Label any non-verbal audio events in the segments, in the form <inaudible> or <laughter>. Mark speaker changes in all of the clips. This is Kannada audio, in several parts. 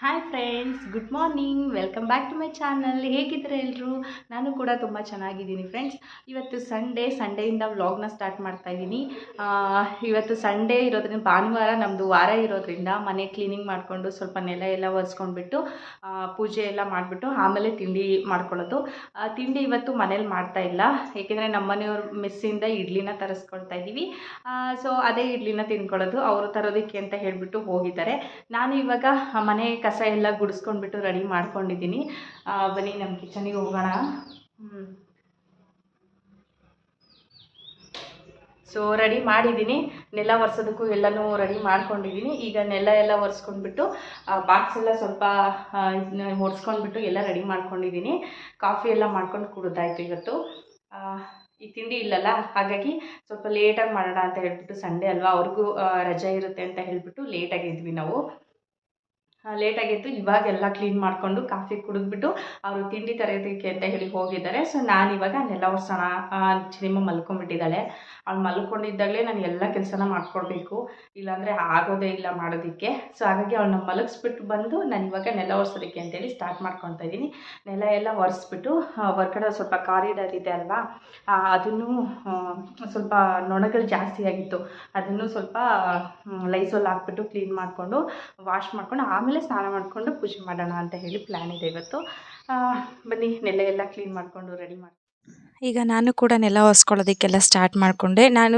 Speaker 1: Hi friends good morning welcome back to my channel ಹೇಗಿದ್ದಾರೆ ಎಲ್ಲರೂ ನಾನು ಕೂಡ ತುಂಬ ಚೆನ್ನಾಗಿದ್ದೀನಿ ಫ್ರೆಂಡ್ಸ್ ಇವತ್ತು ಸಂಡೇ ಸಂಡೇಯಿಂದ ವ್ಲಾಗ್ನ ಸ್ಟಾರ್ಟ್ ಮಾಡ್ತಾ ಇದ್ದೀನಿ. ಇವತ್ತು ಸಂಡೇ ಇರೋದ್ರಿಂದ, ಭಾನುವಾರ ನಮ್ಮದು ವಾರ ಇರೋದ್ರಿಂದ ಮನೆ ಕ್ಲೀನಿಂಗ್ ಮಾಡಿಕೊಂಡು ಸ್ವಲ್ಪ ನೆಲ ಎಲ್ಲ ಒರೆಸ್ಕೊಂಡ್ಬಿಟ್ಟು ಪೂಜೆ ಎಲ್ಲ ಮಾಡಿಬಿಟ್ಟು ಆಮೇಲೆ ತಿಂಡಿ ಮಾಡ್ಕೊಳ್ಳೋದು. ತಿಂಡಿ ಇವತ್ತು ಮನೇಲಿ ಮಾಡ್ತಾ ಇಲ್ಲ. ಏಕೆಂದರೆ ನಮ್ಮ ಮನೆಯವ್ರ ಮೆಸ್ಸಿಂದ ಇಡ್ಲಿನ ತರಿಸ್ಕೊಳ್ತಾ ಇದ್ದೀವಿ. ಸೊ ಅದೇ ಇಡ್ಲಿನ ತಿನ್ಕೊಳ್ಳೋದು. ಅವರು ತರೋದಕ್ಕೆ ಅಂತ ಹೇಳಿಬಿಟ್ಟು ಹೋಗಿದ್ದಾರೆ. ನಾನು ಇವಾಗ ಮನೆ ಕಸ ಎಲ್ಲ ಗುಡಿಸ್ಕೊಂಡ್ಬಿಟ್ಟು ರೆಡಿ ಮಾಡ್ಕೊಂಡಿದ್ದೀನಿ. ಬನ್ನಿ ನಮ್ಮ ಕಿಚನಿಗೆ ಹೋಗೋಣ. ಸೊ ರೆಡಿ ಮಾಡಿದ್ದೀನಿ. ನೆಲ ಒರೆಸೋದಕ್ಕೂ ಎಲ್ಲನೂ ರೆಡಿ ಮಾಡ್ಕೊಂಡಿದ್ದೀನಿ. ಈಗ ನೆಲ ಎಲ್ಲ ಒರೆಸ್ಕೊಂಡ್ಬಿಟ್ಟು ಬಾಕ್ಸ್ ಎಲ್ಲ ಸ್ವಲ್ಪ ಒರೆಸ್ಕೊಂಡ್ಬಿಟ್ಟು ಎಲ್ಲ ರೆಡಿ ಮಾಡ್ಕೊಂಡಿದ್ದೀನಿ. ಕಾಫಿ ಎಲ್ಲ ಮಾಡ್ಕೊಂಡು ಕುಡಿದಾಯ್ತು ಇವತ್ತು. ಈ ತಿಂಡಿ ಇಲ್ಲಲ್ಲ? ಹಾಗಾಗಿ ಸ್ವಲ್ಪ ಲೇಟಾಗಿ ಮಾಡೋಣ ಅಂತ ಹೇಳ್ಬಿಟ್ಟು ಸಂಡೇ ಅಲ್ವಾ? ಅವ್ರಿಗೂ ರಜೆ ಇರುತ್ತೆ ಅಂತ ಹೇಳ್ಬಿಟ್ಟು ಲೇಟಾಗಿ ಇದ್ವಿ ನಾವು. ಲೇಟಾಗಿತ್ತು ಇವಾಗೆಲ್ಲ ಕ್ಲೀನ್ ಮಾಡಿಕೊಂಡು ಕಾಫಿ ಕುಡಿದ್ಬಿಟ್ಟು ಅವರು ತಿಂಡಿ ತರೋದಕ್ಕೆ ಅಂತ ಹೇಳಿ ಹೋಗಿದ್ದಾರೆ. ಸೊ ನಾನು ಇವಾಗ ನೆಲ ಒರ್ಸೋಣ. ಚಿನಿಮ ಮಲ್ಕೊಂಡ್ಬಿಟ್ಟಿದ್ದಾಳೆ ಅವ್ಳು ಮಲ್ಕೊಂಡಿದ್ದಾಗಲೇ ನಾನು ಎಲ್ಲ ಕೆಲಸನ ಮಾಡ್ಕೊಳ್ಬೇಕು ಇಲ್ಲಾಂದರೆ ಆಗೋದೇ ಇಲ್ಲ ಮಾಡೋದಕ್ಕೆ. ಸೊ ಹಾಗಾಗಿ ಅವಳನ್ನ ಮಲಗಿಸ್ಬಿಟ್ಟು ಬಂದು ನಾನು ಇವಾಗ ನೆಲ ಒರೆಸೋದಕ್ಕೆ ಅಂತೇಳಿ ಸ್ಟಾರ್ಟ್ ಮಾಡ್ಕೊತಾ ಇದ್ದೀನಿ. ನೆಲ ಎಲ್ಲ ಒರೆಸ್ಬಿಟ್ಟು ಹೊರ್ಗಡೆ ಸ್ವಲ್ಪ ಕಾರಿಡರ್ ಇದೆ ಅಲ್ವಾ? ಅದನ್ನು ಸ್ವಲ್ಪ ನೊಣಗಳು ಜಾಸ್ತಿ ಆಗಿತ್ತು. ಅದನ್ನು ಸ್ವಲ್ಪ ಲೈಸೋಲ್ ಹಾಕ್ಬಿಟ್ಟು ಕ್ಲೀನ್ ಮಾಡಿಕೊಂಡು ವಾಶ್ ಮಾಡ್ಕೊಂಡು ಆಮೇಲೆ ಸ್ನಾನ ಮಾಡಿಕೊಂಡು ಪೂಜೆ ಮಾಡೋಣ ಅಂತ ಹೇಳಿ ಪ್ಲ್ಯಾನ್ ಇದೆ ಇವತ್ತು. ಬನ್ನಿ ನೆಲ ಎಲ್ಲ ಕ್ಲೀನ್ ಮಾಡಿಕೊಂಡು ರೆಡಿ ಮಾಡಿ
Speaker 2: ಈಗ ನಾನು ಕೂಡ ನೆಲ ಒರೆಸ್ಕೊಳ್ಳೋದಕ್ಕೆಲ್ಲ ಸ್ಟಾರ್ಟ್ ಮಾಡಿಕೊಂಡೆ. ನಾನು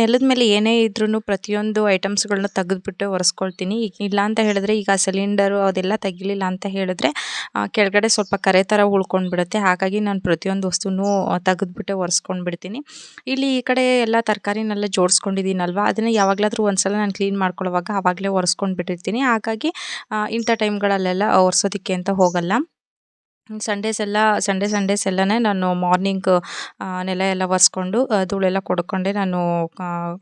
Speaker 2: ನೆಲದ ಮೇಲೆ ಏನೇ ಇದ್ರೂ ಪ್ರತಿಯೊಂದು ಐಟಮ್ಸ್ಗಳನ್ನ ತೆಗೆದ್ಬಿಟ್ಟು ಒರೆಸ್ಕೊಳ್ತೀನಿ. ಈಗ ಇಲ್ಲ ಅಂತ ಹೇಳಿದ್ರೆ ಈಗ ಸಿಲಿಂಡರು ಅದೆಲ್ಲ ತೆಗಿಲಿಲ್ಲ ಅಂತ ಹೇಳಿದ್ರೆ ಕೆಳಗಡೆ ಸ್ವಲ್ಪ ಕರೆ ಥರ ಉಳ್ಕೊಂಡ್ಬಿಡುತ್ತೆ. ಹಾಗಾಗಿ ನಾನು ಪ್ರತಿಯೊಂದು ವಸ್ತುನೂ ತೆಗೆದ್ಬಿಟ್ಟೆ ಒರೆಸ್ಕೊಂಡ್ಬಿಡ್ತೀನಿ. ಇಲ್ಲಿ ಈ ಕಡೆ ಎಲ್ಲ ತರಕಾರಿನೆಲ್ಲ ಜೋಡಿಸ್ಕೊಂಡಿದ್ದೀನಲ್ವ? ಅದನ್ನು ಯಾವಾಗಲಾದರೂ ಒಂದ್ಸಲ ನಾನು ಕ್ಲೀನ್ ಮಾಡ್ಕೊಳ್ಳೋವಾಗ ಆವಾಗಲೇ ಒರೆಸ್ಕೊಂಡ್ಬಿಟ್ಟಿರ್ತೀನಿ. ಹಾಗಾಗಿ ಇಂಥ ಟೈಮ್ಗಳಲ್ಲೆಲ್ಲ ಒರೆಸೋದಕ್ಕೆ ಅಂತ ಹೋಗಲ್ಲ. ಸಂಡೇಸ್ ಎಲ್ಲ ಸಂಡೇ ಸಂಡೇಸ್ ಎಲ್ಲನೇ ನಾನು ಮಾರ್ನಿಂಗ್ ನೆಲ ಎಲ್ಲ ಒರೆಸ್ಕೊಂಡು ಧೂಳೆಲ್ಲ ಕೊಡ್ಕೊಂಡೆ ನಾನು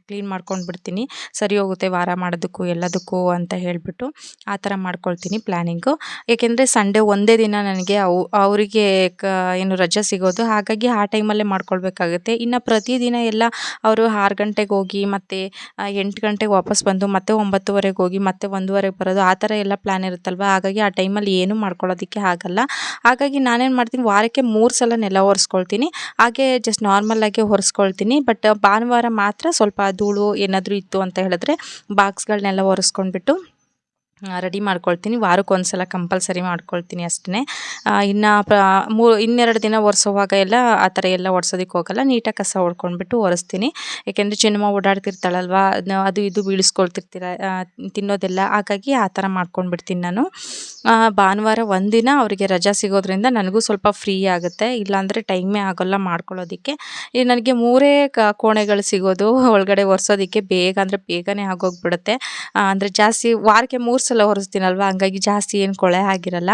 Speaker 2: ಕ್ಲೀನ್ ಮಾಡ್ಕೊಂಡು ಬಿಡ್ತೀನಿ. ಸರಿ ಹೋಗುತ್ತೆ ವಾರ ಮಾಡೋದಕ್ಕೂ ಎಲ್ಲದಕ್ಕೂ ಅಂತ ಹೇಳಿಬಿಟ್ಟು ಆ ಥರ ಮಾಡ್ಕೊಳ್ತೀನಿ ಪ್ಲ್ಯಾನಿಂಗು ಏಕೆಂದರೆ ಸಂಡೇ ಒಂದೇ ದಿನ ನನಗೆ ಅವು, ಅವರಿಗೆ ಕ, ಏನು ರಜೆ ಸಿಗೋದು, ಹಾಗಾಗಿ ಆ ಟೈಮಲ್ಲೇ ಮಾಡ್ಕೊಳ್ಬೇಕಾಗುತ್ತೆ. ಇನ್ನು ಪ್ರತಿದಿನ ಎಲ್ಲ ಅವರು ಆರು ಗಂಟೆಗೆ ಹೋಗಿ ಮತ್ತು ಎಂಟು ಗಂಟೆಗೆ ವಾಪಸ್ ಬಂದು ಮತ್ತೆ ಒಂಬತ್ತುವರೆಗೆ ಹೋಗಿ ಮತ್ತೆ ಒಂದೂವರೆಗೆ ಬರೋದು, ಆ ಥರ ಎಲ್ಲ ಪ್ಲ್ಯಾನ್ ಇರುತ್ತಲ್ವ? ಹಾಗಾಗಿ ಆ ಟೈಮಲ್ಲಿ ಏನೂ ಮಾಡ್ಕೊಳ್ಳೋದಕ್ಕೆ ಆಗಲ್ಲ. ಹಾಗಾಗಿ ನಾನೇನು ಮಾಡ್ತೀನಿ, ವಾರಕ್ಕೆ ಮೂರು ಸಲ ನೆಲ ಒರೆಸ್ಕೊಳ್ತೀನಿ. ಹಾಗೆ ಜಸ್ಟ್ ನಾರ್ಮಲಾಗಿ ಒರೆಸ್ಕೊಳ್ತೀನಿ. ಬಟ್ ಭಾನುವಾರ ಮಾತ್ರ ಸ್ವಲ್ಪ ಧೂಳು ಏನಾದರೂ ಇತ್ತು ಅಂತ ಹೇಳಿದ್ರೆ ಬಾಕ್ಸ್ಗಳನ್ನೆಲ್ಲ ಒರೆಸ್ಕೊಂಡ್ಬಿಟ್ಟು ರೆಡಿ ಮಾಡ್ಕೊಳ್ತೀನಿ. ವಾರಕ್ಕೆ ಒಂದು ಸಲ ಕಂಪಲ್ಸರಿ ಮಾಡ್ಕೊಳ್ತೀನಿ ಅಷ್ಟೇ. ಇನ್ನು ಪ್ರ ಮೂ, ಇನ್ನೆರಡು ದಿನ ಒರೆಸೋವಾಗ ಎಲ್ಲ ಆ ಥರ ಎಲ್ಲ ಒರೆಸೋದಕ್ಕೆ ಹೋಗಲ್ಲ. ನೀಟಾಗಿ ಕಸ ಹೊಡ್ಕೊಂಡ್ಬಿಟ್ಟು ಒರೆಸ್ತೀನಿ. ಏಕೆಂದರೆ ಚಿನ್ನಮ್ಮ ಓಡಾಡ್ತಿರ್ತಾಳಲ್ವ ಅದು ಇದು ಬೀಳಿಸ್ಕೊಳ್ತಿರ್ತೀರ ತಿನ್ನೋದೆಲ್ಲ. ಹಾಗಾಗಿ ಆ ಥರ ಮಾಡ್ಕೊಂಡ್ಬಿಡ್ತೀನಿ ನಾನು. ಭಾನುವಾರ ಒಂದಿನ ಅವರಿಗೆ ರಜಾ ಸಿಗೋದ್ರಿಂದ ನನಗೂ ಸ್ವಲ್ಪ ಫ್ರೀ ಆಗುತ್ತೆ. ಇಲ್ಲಾಂದರೆ ಟೈಮೇ ಆಗೋಲ್ಲ ಮಾಡ್ಕೊಳ್ಳೋದಕ್ಕೆ. ನನಗೆ ಮೂರೇ ಕೋಣೆಗಳು ಸಿಗೋದು. ಒಳಗಡೆ ಒರೆಸೋದಕ್ಕೆ ಬೇಗ, ಅಂದರೆ ಬೇಗನೆ ಆಗೋಗ್ಬಿಡುತ್ತೆ. ಅಂದರೆ ಜಾಸ್ತಿ ವಾರಕ್ಕೆ ಮೂರು ಒರೆಸ್ತೀನಲ್ವ? ಹಂಗಾಗಿ ಜಾಸ್ತಿ ಏನು ಕೊಳೆ ಆಗಿರಲ್ಲ.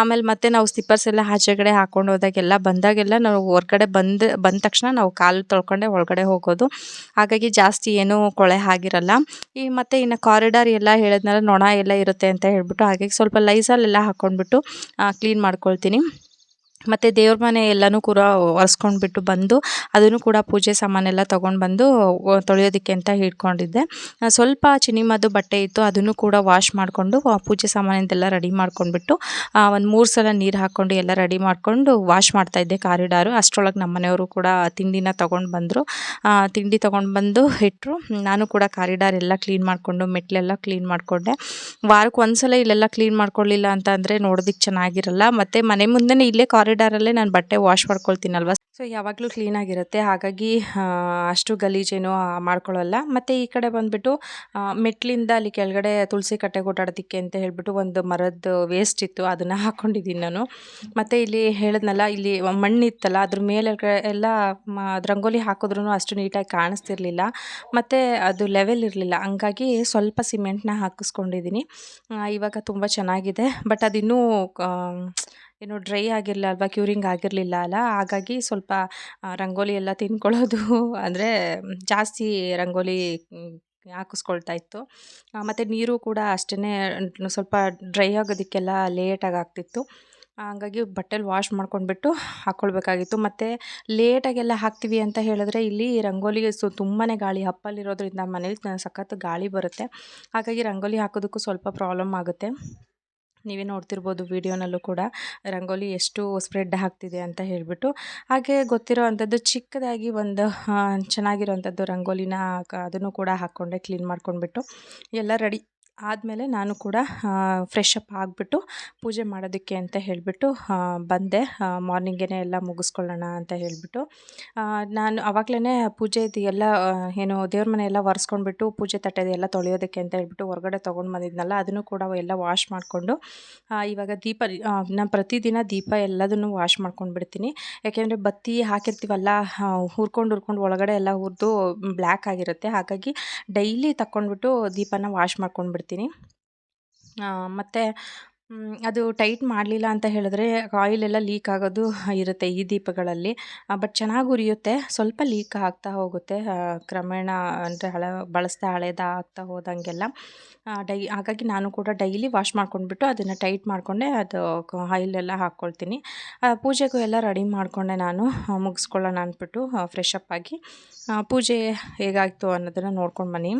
Speaker 2: ಆಮೇಲೆ ಮತ್ತೆ ನಾವು ಸ್ಲಿಪ್ಪರ್ಸ್ ಎಲ್ಲ ಆಚೆಗಡೆ ಹಾಕೊಂಡು ಹೋದಾಗೆಲ್ಲ, ಬಂದಾಗೆಲ್ಲ ನಾವು ಹೊರ್ಗಡೆ ಬಂದು, ಬಂದ ತಕ್ಷಣ ನಾವು ಕಾಲು ತೊಳ್ಕೊಂಡೆ ಒಳಗಡೆ ಹೋಗೋದು. ಹಾಗಾಗಿ ಜಾಸ್ತಿ ಏನೂ ಕೊಳೆ ಆಗಿರಲ್ಲ. ಈ ಮತ್ತು ಇನ್ನು ಕಾರಿಡಾರ್ ಎಲ್ಲ ಹೇಳಿದ್ನಲ್ಲ, ನೊಣ ಎಲ್ಲ ಇರುತ್ತೆ ಅಂತ ಹೇಳಿಬಿಟ್ಟು, ಹಾಗಾಗಿ ಸ್ವಲ್ಪ ಲೈಸಲ್ ಎಲ್ಲ ಹಾಕ್ಕೊಂಡ್ಬಿಟ್ಟು ಕ್ಲೀನ್ ಮಾಡ್ಕೊಳ್ತೀನಿ. ಮತ್ತು ದೇವ್ರ ಮನೆ ಎಲ್ಲನೂ ಕೂಡ ಒರೆಸ್ಕೊಂಡ್ಬಿಟ್ಟು ಬಂದು, ಅದನ್ನು ಕೂಡ ಪೂಜೆ ಸಾಮಾನೆಲ್ಲ ತೊಗೊಂಡು ಬಂದು ತೊಳೆಯೋದಿಕ್ಕೆ ಅಂತ ಹಿಡ್ಕೊಂಡಿದ್ದೆ ಸ್ವಲ್ಪ ಚಿನಿಮದ್ದು ಬಟ್ಟೆ ಇತ್ತು, ಅದನ್ನು ಕೂಡ ವಾಶ್ ಮಾಡಿಕೊಂಡು ಪೂಜೆ ಸಾಮಾನಿಂದೆಲ್ಲ ರೆಡಿ ಮಾಡ್ಕೊಂಡ್ಬಿಟ್ಟು ಒಂದು ಮೂರು ಸಲ ನೀರು ಹಾಕ್ಕೊಂಡು ಎಲ್ಲ ರೆಡಿ ಮಾಡಿಕೊಂಡು ವಾಶ್ ಮಾಡ್ತಾಯಿದ್ದೆ ಕಾರಿಡಾರು. ಅಷ್ಟರೊಳಗೆ ನಮ್ಮ ಮನೆಯವರು ಕೂಡ ತಿಂಡಿನ ತೊಗೊಂಡು ಬಂದರು. ತಿಂಡಿ ತೊಗೊಂಡು ಬಂದು ಇಟ್ಟರು ನಾನು ಕೂಡ ಕಾರಿಡಾರ್ ಎಲ್ಲ ಕ್ಲೀನ್ ಮಾಡಿಕೊಂಡು, ಮೆಟ್ಲೆಲ್ಲ ಕ್ಲೀನ್ ಮಾಡಿಕೊಂಡೆ. ವಾರಕ್ಕೆ ಒಂದು ಸಲ ಇಲ್ಲೆಲ್ಲ ಕ್ಲೀನ್ ಮಾಡ್ಕೊಳ್ಳಿಲ್ಲ ಅಂತ ಅಂದರೆ ನೋಡೋದಕ್ಕೆ ಚೆನ್ನಾಗಿರಲ್ಲ. ಮತ್ತು ಮನೆ ಮುಂದೆನೇ ಇಲ್ಲೇ ಕಾರಿಡಾರಲ್ಲೇ ನಾನು ಬಟ್ಟೆ ವಾಶ್ ಮಾಡ್ಕೊಳ್ತೀನಲ್ವ? ಸೊ ಯಾವಾಗಲೂ ಕ್ಲೀನಾಗಿರುತ್ತೆ ಹಾಗಾಗಿ ಅಷ್ಟು ಗಲೀಜೇನು ಮಾಡ್ಕೊಳ್ಳಲ್ಲ. ಮತ್ತು ಈ ಕಡೆ ಬಂದುಬಿಟ್ಟು ಮೆಟ್ಲಿಂದ ಅಲ್ಲಿ ಕೆಳಗಡೆ ತುಳಸಿ ಕಟ್ಟೆ ಓಡಾಡೋದಕ್ಕೆ ಅಂತ ಹೇಳಿಬಿಟ್ಟು ಒಂದು ಮರದ ವೇಸ್ಟ್ ಇತ್ತು. ಅದನ್ನು ಹಾಕ್ಕೊಂಡಿದ್ದೀನಿ ನಾನು. ಮತ್ತು ಇಲ್ಲಿ ಹೇಳಿದ್ನಲ್ಲ, ಇಲ್ಲಿ ಮಣ್ಣಿತ್ತಲ್ಲ, ಅದ್ರ ಮೇಲೆ ಎಲ್ಲ ರಂಗೋಲಿ ಹಾಕಿದ್ರೂ ಅಷ್ಟು ನೀಟಾಗಿ ಕಾಣಿಸ್ತಿರ್ಲಿಲ್ಲ. ಮತ್ತು ಅದು ಲೆವೆಲ್ ಇರಲಿಲ್ಲ. ಹಂಗಾಗಿ ಸ್ವಲ್ಪ ಸಿಮೆಂಟ್ನ ಹಾಕಿಸ್ಕೊಂಡಿದ್ದೀನಿ. ಇವಾಗ ತುಂಬ ಚೆನ್ನಾಗಿದೆ. ಬಟ್ ಅದಿನ್ನೂ ಏನು ಡ್ರೈ ಆಗಿರಲಿಲ್ಲ ಅಲ್ವಾ, ಕ್ಯೂರಿಂಗ್ ಆಗಿರಲಿಲ್ಲ ಅಲ್ಲ, ಹಾಗಾಗಿ ಸ್ವಲ್ಪ ರಂಗೋಲಿ ಎಲ್ಲ ತಿನ್ಕೊಳ್ಳೋದು. <laughs> ಅಂದರೆ ಜಾಸ್ತಿ ರಂಗೋಲಿ ಹಾಕಿಸ್ಕೊಳ್ತಾ ಇತ್ತು. ಮತ್ತು ನೀರು ಕೂಡ ಅಷ್ಟೇ ಸ್ವಲ್ಪ ಡ್ರೈ ಆಗೋದಕ್ಕೆಲ್ಲ ಲೇಟಾಗಿ ಆಗ್ತಿತ್ತು. ಹಂಗಾಗಿ ಬಟ್ಟೆಲಿ ವಾಶ್ ಮಾಡ್ಕೊಂಡ್ಬಿಟ್ಟು ಹಾಕ್ಕೊಳ್ಬೇಕಾಗಿತ್ತು. ಮತ್ತು ಲೇಟಾಗೆಲ್ಲ ಹಾಕ್ತೀವಿ ಅಂತ ಹೇಳಿದ್ರೆ ಇಲ್ಲಿ ರಂಗೋಲಿ ಸು ತುಂಬಾ ಗಾಳಿ ಹಪ್ಪಲ್ಲಿರೋದ್ರಿಂದ ಮನೇಲಿ ಸಖತ್ತು ಗಾಳಿ ಬರುತ್ತೆ. ಹಾಗಾಗಿ ರಂಗೋಲಿ ಹಾಕೋದಕ್ಕೂ ಸ್ವಲ್ಪ ಪ್ರಾಬ್ಲಮ್ ಆಗುತ್ತೆ. ನೀವೇ ನೋಡ್ತಿರ್ಬೋದು ವಿಡಿಯೋನಲ್ಲೂ ಕೂಡ ರಂಗೋಲಿ ಎಷ್ಟು ಸ್ಪ್ರೆಡ್ ಆಗ್ತಿದೆ ಅಂತ ಹೇಳಿಬಿಟ್ಟು. ಹಾಗೆ ಗೊತ್ತಿರೋ ಅಂಥದ್ದು ಚಿಕ್ಕದಾಗಿ ಒಂದು ಚೆನ್ನಾಗಿರೋವಂಥದ್ದು ರಂಗೋಲಿನ ಅದನ್ನು ಕೂಡ ಹಾಕ್ಕೊಂಡೆ, ಕ್ಲೀನ್ ಮಾಡ್ಕೊಂಡ್ಬಿಟ್ಟು ಎಲ್ಲ ರೆಡಿ ಆದಮೇಲೆ ನಾನು ಕೂಡ ಫ್ರೆಶ್ ಅಪ್ ಆಗಿಬಿಟ್ಟು ಪೂಜೆ ಮಾಡೋದಕ್ಕೆ ಅಂತ ಹೇಳಿಬಿಟ್ಟು ಬಂದೆ. ಮಾರ್ನಿಂಗೇ ಎಲ್ಲ ಮುಗಿಸ್ಕೊಳ್ಳೋಣ ಅಂತ ಹೇಳಿಬಿಟ್ಟು. ನಾನು ಆವಾಗಲೇ ಪೂಜೆದು ಎಲ್ಲ ಏನು ದೇವ್ರ ಮನೆ ಎಲ್ಲ ಒರೆಸ್ಕೊಂಡ್ಬಿಟ್ಟು, ಪೂಜೆ ತಟ್ಟೆದು ಎಲ್ಲ ತೊಳೆಯೋದಕ್ಕೆ ಅಂತ ಹೇಳ್ಬಿಟ್ಟು ಹೊರಗಡೆ ತೊಗೊಂಡು ಬಂದಿದ್ನಲ್ಲ, ಅದನ್ನು ಕೂಡ ಎಲ್ಲ ವಾಶ್ ಮಾಡಿಕೊಂಡು ಇವಾಗ ದೀಪ ನಾನು ಪ್ರತಿದಿನ ದೀಪ ಎಲ್ಲದನ್ನು ವಾಶ್ ಮಾಡ್ಕೊಂಡು ಬಿಡ್ತೀನಿ. ಯಾಕೆಂದರೆ ಬತ್ತಿ ಹಾಕಿರ್ತೀವಲ್ಲ ಹುರ್ಕೊಂಡು ಹುರ್ಕೊಂಡು ಒಳಗಡೆ ಎಲ್ಲ ಹುರಿದು ಬ್ಲ್ಯಾಕ್ ಆಗಿರುತ್ತೆ. ಹಾಗಾಗಿ ಡೈಲಿ ತಕ್ಕೊಂಡ್ಬಿಟ್ಟು ದೀಪನ ವಾಶ್ ಮಾಡ್ಕೊಂಡು ಬಿಡ್ತೀನಿ ಮತ್ತು ಅದು ಟೈಟ್ ಮಾಡಲಿಲ್ಲ ಅಂತ ಹೇಳಿದ್ರೆ ಆಯಿಲೆಲ್ಲ ಲೀಕ್ ಆಗೋದು ಇರುತ್ತೆ ಈ ದೀಪಗಳಲ್ಲಿ. ಬಟ್ ಚೆನ್ನಾಗಿ ಉರಿಯುತ್ತೆ. ಸ್ವಲ್ಪ ಲೀಕ್ ಆಗ್ತಾ ಹೋಗುತ್ತೆ. ಕ್ರಮೇಣ ಅಂದರೆ ಹಳೆ, ಬಳಸ್ತಾ ಹಳೇದಾಗ್ತಾ ಹೋದಂಗೆಲ್ಲ. ಡೈ, ಹಾಗಾಗಿ ನಾನು ಕೂಡ ಡೈಲಿ ವಾಶ್ ಮಾಡ್ಕೊಂಡ್ಬಿಟ್ಟು ಅದನ್ನು ಟೈಟ್ ಮಾಡಿಕೊಂಡೆ, ಅದು ಆಯಿಲೆಲ್ಲ ಹಾಕ್ಕೊಳ್ತೀನಿ ಪೂಜೆಗೂ ಎಲ್ಲ ರೆಡಿ ಮಾಡಿಕೊಂಡೆ ನಾನು. ಮುಗಿಸ್ಕೊಳ್ಳೋಣ ಅಂದ್ಬಿಟ್ಟು ಫ್ರೆಶ್ ಅಪ್ ಆಗಿ. ಪೂಜೆ ಹೇಗಾಯಿತು ಅನ್ನೋದನ್ನು ನೋಡ್ಕೊಂಡು ಬನ್ನಿ.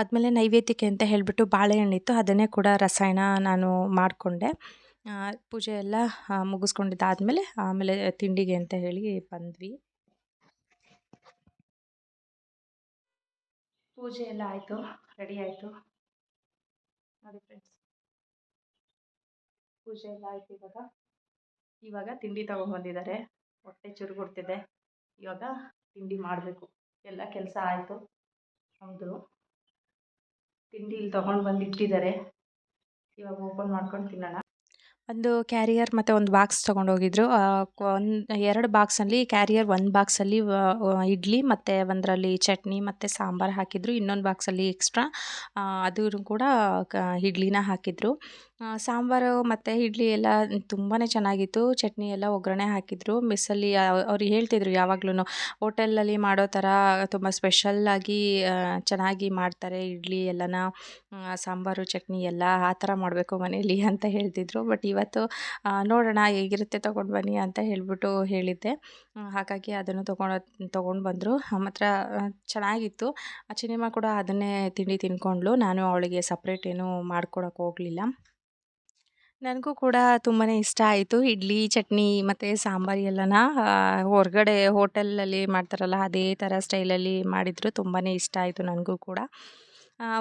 Speaker 2: ಆದಮೇಲೆ ನೈವೇದ್ಯಕ್ಕೆ ಅಂತ ಹೇಳಿಬಿಟ್ಟು ಬಾಳೆಹಣ್ಣಿತ್ತು ಅದನ್ನೇ ಕೂಡ ರಸಾಯನ ನಾನು ಮಾಡಿಕೊಂಡೆ. ಪೂಜೆ ಎಲ್ಲ ಮುಗಿಸ್ಕೊಂಡಿದ್ದಾದಮೇಲೆ ಆಮೇಲೆ ತಿಂಡಿಗೆ ಅಂತ ಹೇಳಿ ಬಂದ್ವಿ.
Speaker 3: ಪೂಜೆ ಎಲ್ಲ ಆಯಿತು, ರೆಡಿ ಆಯಿತು. ನೋಡಿ ಫ್ರೆಂಡ್ಸ್ ಪೂಜೆ ಎಲ್ಲ ಆಯಿತು ಇವಾಗ. ಇವಾಗ ತಿಂಡಿ ತೊಗೊಂಡ್ಬಂದಿದ್ದಾರೆ ಹೊಟ್ಟೆ ಚುರುಗುಡ್ತಿದೆ ಇವಾಗ ತಿಂಡಿ ಮಾಡಬೇಕು. ಎಲ್ಲ ಕೆಲಸ ಆಯಿತು. ಹೌದು. ತಿಂಡಿ ಇಲ್ಲಿ ತೊಗೊಂಡು ಬಂದು ಇಟ್ಟಿದ್ದಾರೆ ಇವಾಗ ಓಪನ್ ಮಾಡ್ಕೊಂಡು ತಿನ್ನೋಣ.
Speaker 2: ಒಂದು ಕ್ಯಾರಿಯರ್ ಮತ್ತು ಒಂದು ಬಾಕ್ಸ್ ತೊಗೊಂಡೋಗಿದ್ರು ಒಂದು, ಎರಡು ಬಾಕ್ಸಲ್ಲಿ ಕ್ಯಾರಿಯರ್ ಒಂದು ಬಾಕ್ಸಲ್ಲಿ ಇಡ್ಲಿ ಮತ್ತು ಒಂದರಲ್ಲಿ ಚಟ್ನಿ ಮತ್ತು ಸಾಂಬಾರು ಹಾಕಿದ್ರು. ಇನ್ನೊಂದು ಬಾಕ್ಸಲ್ಲಿ ಎಕ್ಸ್ಟ್ರಾ ಅದು ಕೂಡ ಇಡ್ಲಿನ ಹಾಕಿದ್ರು.
Speaker 4: ಸಾಂಬಾರು ಮತ್ತು ಇಡ್ಲಿ ಎಲ್ಲ ತುಂಬಾ ಚೆನ್ನಾಗಿತ್ತು. ಚಟ್ನಿ ಎಲ್ಲ ಒಗ್ಗರಣೆ ಹಾಕಿದ್ರು. ಮಿಸ್ಸಲ್ಲಿ ಅವ್ರು ಹೇಳ್ತಿದ್ರು ಯಾವಾಗ್ಲೂ ಹೋಟೆಲಲ್ಲಿ ಮಾಡೋ ಥರ ತುಂಬ ಸ್ಪೆಷಲ್ಲಾಗಿ ಚೆನ್ನಾಗಿ ಮಾಡ್ತಾರೆ ಇಡ್ಲಿ ಎಲ್ಲನ. ಸಾಂಬಾರು, ಚಟ್ನಿ ಎಲ್ಲ ಆ ಥರ ಮಾಡಬೇಕು ಮನೇಲಿ ಅಂತ ಹೇಳ್ತಿದ್ರು. ಬಟ್ ಇವತ್ತು ನೋಡೋಣ ಹೇಗಿರುತ್ತೆ ತೊಗೊಂಡು ಬನ್ನಿ ಅಂತ ಹೇಳಿಬಿಟ್ಟು ಹೇಳಿದ್ದೆ. ಹಾಗಾಗಿ ಅದನ್ನು ತೊಗೊಂಡು ತೊಗೊಂಡು ಬಂದರು. ಮಾತ್ರ ಚೆನ್ನಾಗಿತ್ತು. ಆ ಚಿನಿಮಾ ಕೂಡ ಅದನ್ನೇ ತಿಂಡಿ ತಿನ್ಕೊಂಡ್ಳು. ನಾನು ಅವಳಿಗೆ ಸಪ್ರೇಟ್ ಏನೂ ಮಾಡ್ಕೊಡೋಕೆ ಹೋಗಲಿಲ್ಲ. ನನಗೂ ಕೂಡ ತುಂಬಾ ಇಷ್ಟ ಆಯಿತು. ಇಡ್ಲಿ, ಚಟ್ನಿ ಮತ್ತು ಸಾಂಬಾರು ಎಲ್ಲನ ಹೊರಗಡೆ ಹೋಟೆಲಲ್ಲಿ ಮಾಡ್ತಾರಲ್ಲ ಅದೇ ಥರ ಸ್ಟೈಲಲ್ಲಿ ಮಾಡಿದರು ತುಂಬಾ ಇಷ್ಟ ಆಯಿತು ನನಗೂ ಕೂಡ.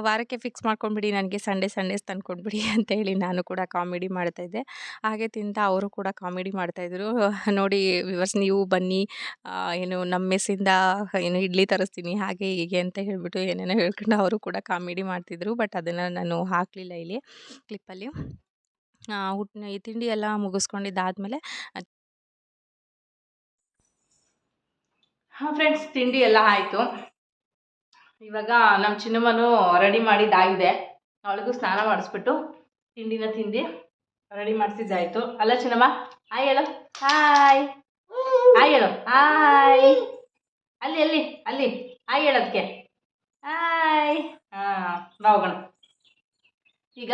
Speaker 4: ವಾರಕ್ಕೆ ಫಿಕ್ಸ್ ಮಾಡ್ಕೊಂಡ್ಬಿಡಿ, ನನಗೆ ಸಂಡೇ ಸಂಡೇಸ್ ತಂದ್ಕೊಂಡ್ಬಿಡಿ <laughs> ಅಂತ ಹೇಳಿ ನಾನು ಕೂಡ ಕಾಮಿಡಿ ಮಾಡ್ತಾಯಿದ್ದೆ ಹಾಗೆ ತಿಂತ ಅವರು ಕೂಡ ಕಾಮಿಡಿ ಮಾಡ್ತಾಯಿದ್ರು <laughs> ನೋಡಿ ವಿವರ್ಸ್ ನೀವು ಬನ್ನಿ ಏನು ನಮ್ಮ ಮೆಸ್ಸಿಂದ ಏನು ಇಡ್ಲಿ ತರಿಸ್ತೀನಿ, ಹಾಗೆ ಹೀಗೆ ಅಂತ ಹೇಳಿಬಿಟ್ಟು ಏನೇನೋ ಹೇಳ್ಕೊಂಡು ಅವರು ಕೂಡ ಕಾಮಿಡಿ ಮಾಡ್ತಿದ್ರು. ಬಟ್ ಅದನ್ನು ನಾನು ಹಾಕಲಿಲ್ಲ ಇಲ್ಲಿ ಕ್ಲಿಪ್ಪಲ್ಲಿ ಊಟ, ಈ ತಿಂಡಿ ಎಲ್ಲ ಮುಗಿಸ್ಕೊಂಡಿದ್ದಾದ್ಮೇಲೆ
Speaker 2: ಹಾಂ ಫ್ರೆಂಡ್ಸ್ ತಿಂಡಿ ಎಲ್ಲ ಆಯಿತು. ಇವಾಗ ನಮ್ಮ ಚಿನ್ನಮ್ಮನು ರೆಡಿ ಮಾಡಿದ್ದಾಗಿದೆ. ಅವಳಿಗೂ ಸ್ನಾನ ಮಾಡಿಸ್ಬಿಟ್ಟು ತಿಂಡಿನ ತಿಂದು ರೆಡಿ ಮಾಡಿಸಿದ್ದಾಯಿತು. ಅಲ್ಲ ಚಿನ್ನಮ್ಮ, ಹಾಯ್ ಹೇಳು. ಹಾಯ್. ಹಾಯ್ ಹೇಳು. ಹಾಯ್. ಅಲ್ಲಿ ಅಲ್ಲಿ ಅಲ್ಲಿ. ಹಾಯ್ ಹೇಳೋದಕ್ಕೆ. ಹಾಯ್. ಹಾಂ ಹೋಗೋಣ. ಈಗ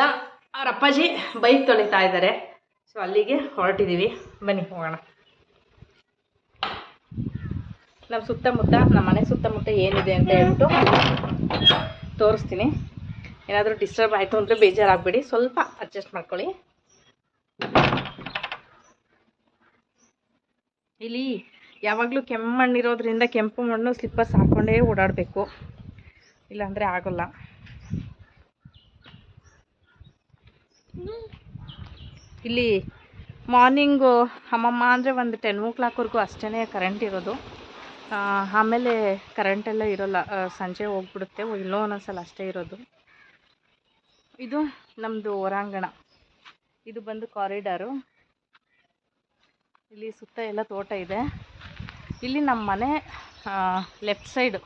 Speaker 2: ಅವ್ರ ಅಪ್ಪಾಜಿ ಬೈಕ್ ತೊಳಿತಾ ಇದ್ದಾರೆ ಸೊ ಅಲ್ಲಿಗೆ ಹೊರಟಿದ್ದೀವಿ ಬನ್ನಿ, ಹೋಗೋಣ. ನಮ್ಮ ಸುತ್ತಮುತ್ತ ನಮ್ಮ ಮನೆ ಸುತ್ತಮುತ್ತ ಏನಿದೆ ಅಂತ ಹೇಳ್ಬಿಟ್ಟು ತೋರಿಸ್ತೀನಿ. ಏನಾದರೂ ಡಿಸ್ಟರ್ಬ್ ಆಯಿತು ಅಂದರೆ ಬೇಜಾರಾಗಬೇಡಿ. ಸ್ವಲ್ಪ ಅಡ್ಜಸ್ಟ್ ಮಾಡ್ಕೊಳ್ಳಿ. ಇಲ್ಲಿ ಯಾವಾಗಲೂ ಕೆಮ್ಮಣ್ಣಿರೋದ್ರಿಂದ ಕೆಂಪು ಮಣ್ಣು ಸ್ಲಿಪ್ಪರ್ಸ್ ಹಾಕ್ಕೊಂಡೇ ಓಡಾಡಬೇಕು. ಇಲ್ಲಾಂದರೆ ಆಗೋಲ್ಲ. ಇಲ್ಲಿ ಮಾರ್ನಿಂಗು ಅಮ್ಮಮ್ಮ ಅಂದರೆ ಒಂದು ಟೆನ್ ಓ ಕ್ಲಾಕ್ವರೆಗೂ ಅಷ್ಟೇ ಕರೆಂಟ್ ಇರೋದು. ಆಮೇಲೆ ಕರೆಂಟೆಲ್ಲ ಇರೋಲ್ಲ. ಸಂಜೆ ಹೋಗ್ಬಿಡುತ್ತೆ. ಇಲ್ಲೋ ಒಂದೊಂದ್ಸಲ ಅಷ್ಟೇ ಇರೋದು. ಇದು ನಮ್ಮದು ಹೊರಾಂಗಣ. ಇದು ಬಂದು ಕಾರಿಡಾರು ಇಲ್ಲಿ ಸುತ್ತ ಎಲ್ಲ ತೋಟ ಇದೆ. ಇಲ್ಲಿ ನಮ್ಮ ಮನೆ ಲೆಫ್ಟ್ ಸೈಡು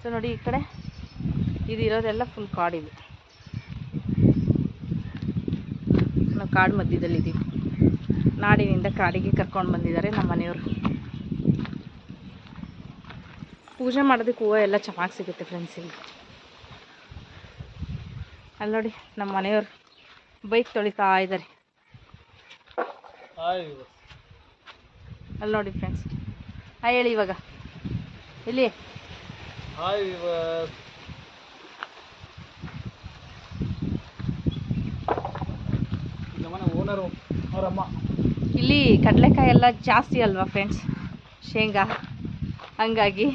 Speaker 2: ಸೊ, ನೋಡಿ ಈ ಕಡೆ ಇದು ಇರೋದೆಲ್ಲ ಫುಲ್ ಕಾಡಿದೆ ನಾವು ಕಾಡು ಮಧ್ಯದಲ್ಲಿದ್ದೀವಿ. ನಾಡಿನಿಂದ ಕಾಡಿಗೆ ಕರ್ಕೊಂಡು ಬಂದಿದ್ದಾರೆ ನಮ್ಮ ಮನೆಯವರು. ಪೂಜೆ ಮಾಡೋದಕ್ಕೆ ಹೂವು ಎಲ್ಲ ಚೆನ್ನಾಗಿ ಸಿಗುತ್ತೆ ಫ್ರೆಂಡ್ಸ್ ಇಲ್ಲಿ. ಅಲ್ಲಿ ನೋಡಿ ನಮ್ಮ ಮನೆಯವರು ಬೈಕ್ ತೊಳಿತಾ ಇದ್ದಾರೆ. ಅಲ್ಲಿ ನೋಡಿ ಫ್ರೆಂಡ್ಸ್ ಹಾಂ ಹೇಳಿ ಇವಾಗ. ಇಲ್ಲಿ
Speaker 5: ನಮ್ಮನೆ ಓನರು ಅವರಮ್ಮ.
Speaker 2: ಇಲ್ಲಿ ಕಡಲೆಕಾಯಿ ಎಲ್ಲ ಜಾಸ್ತಿ ಅಲ್ವಾ ಫ್ರೆಂಡ್ಸ್ ಶೇಂಗಾ, ಹಂಗಾಗಿ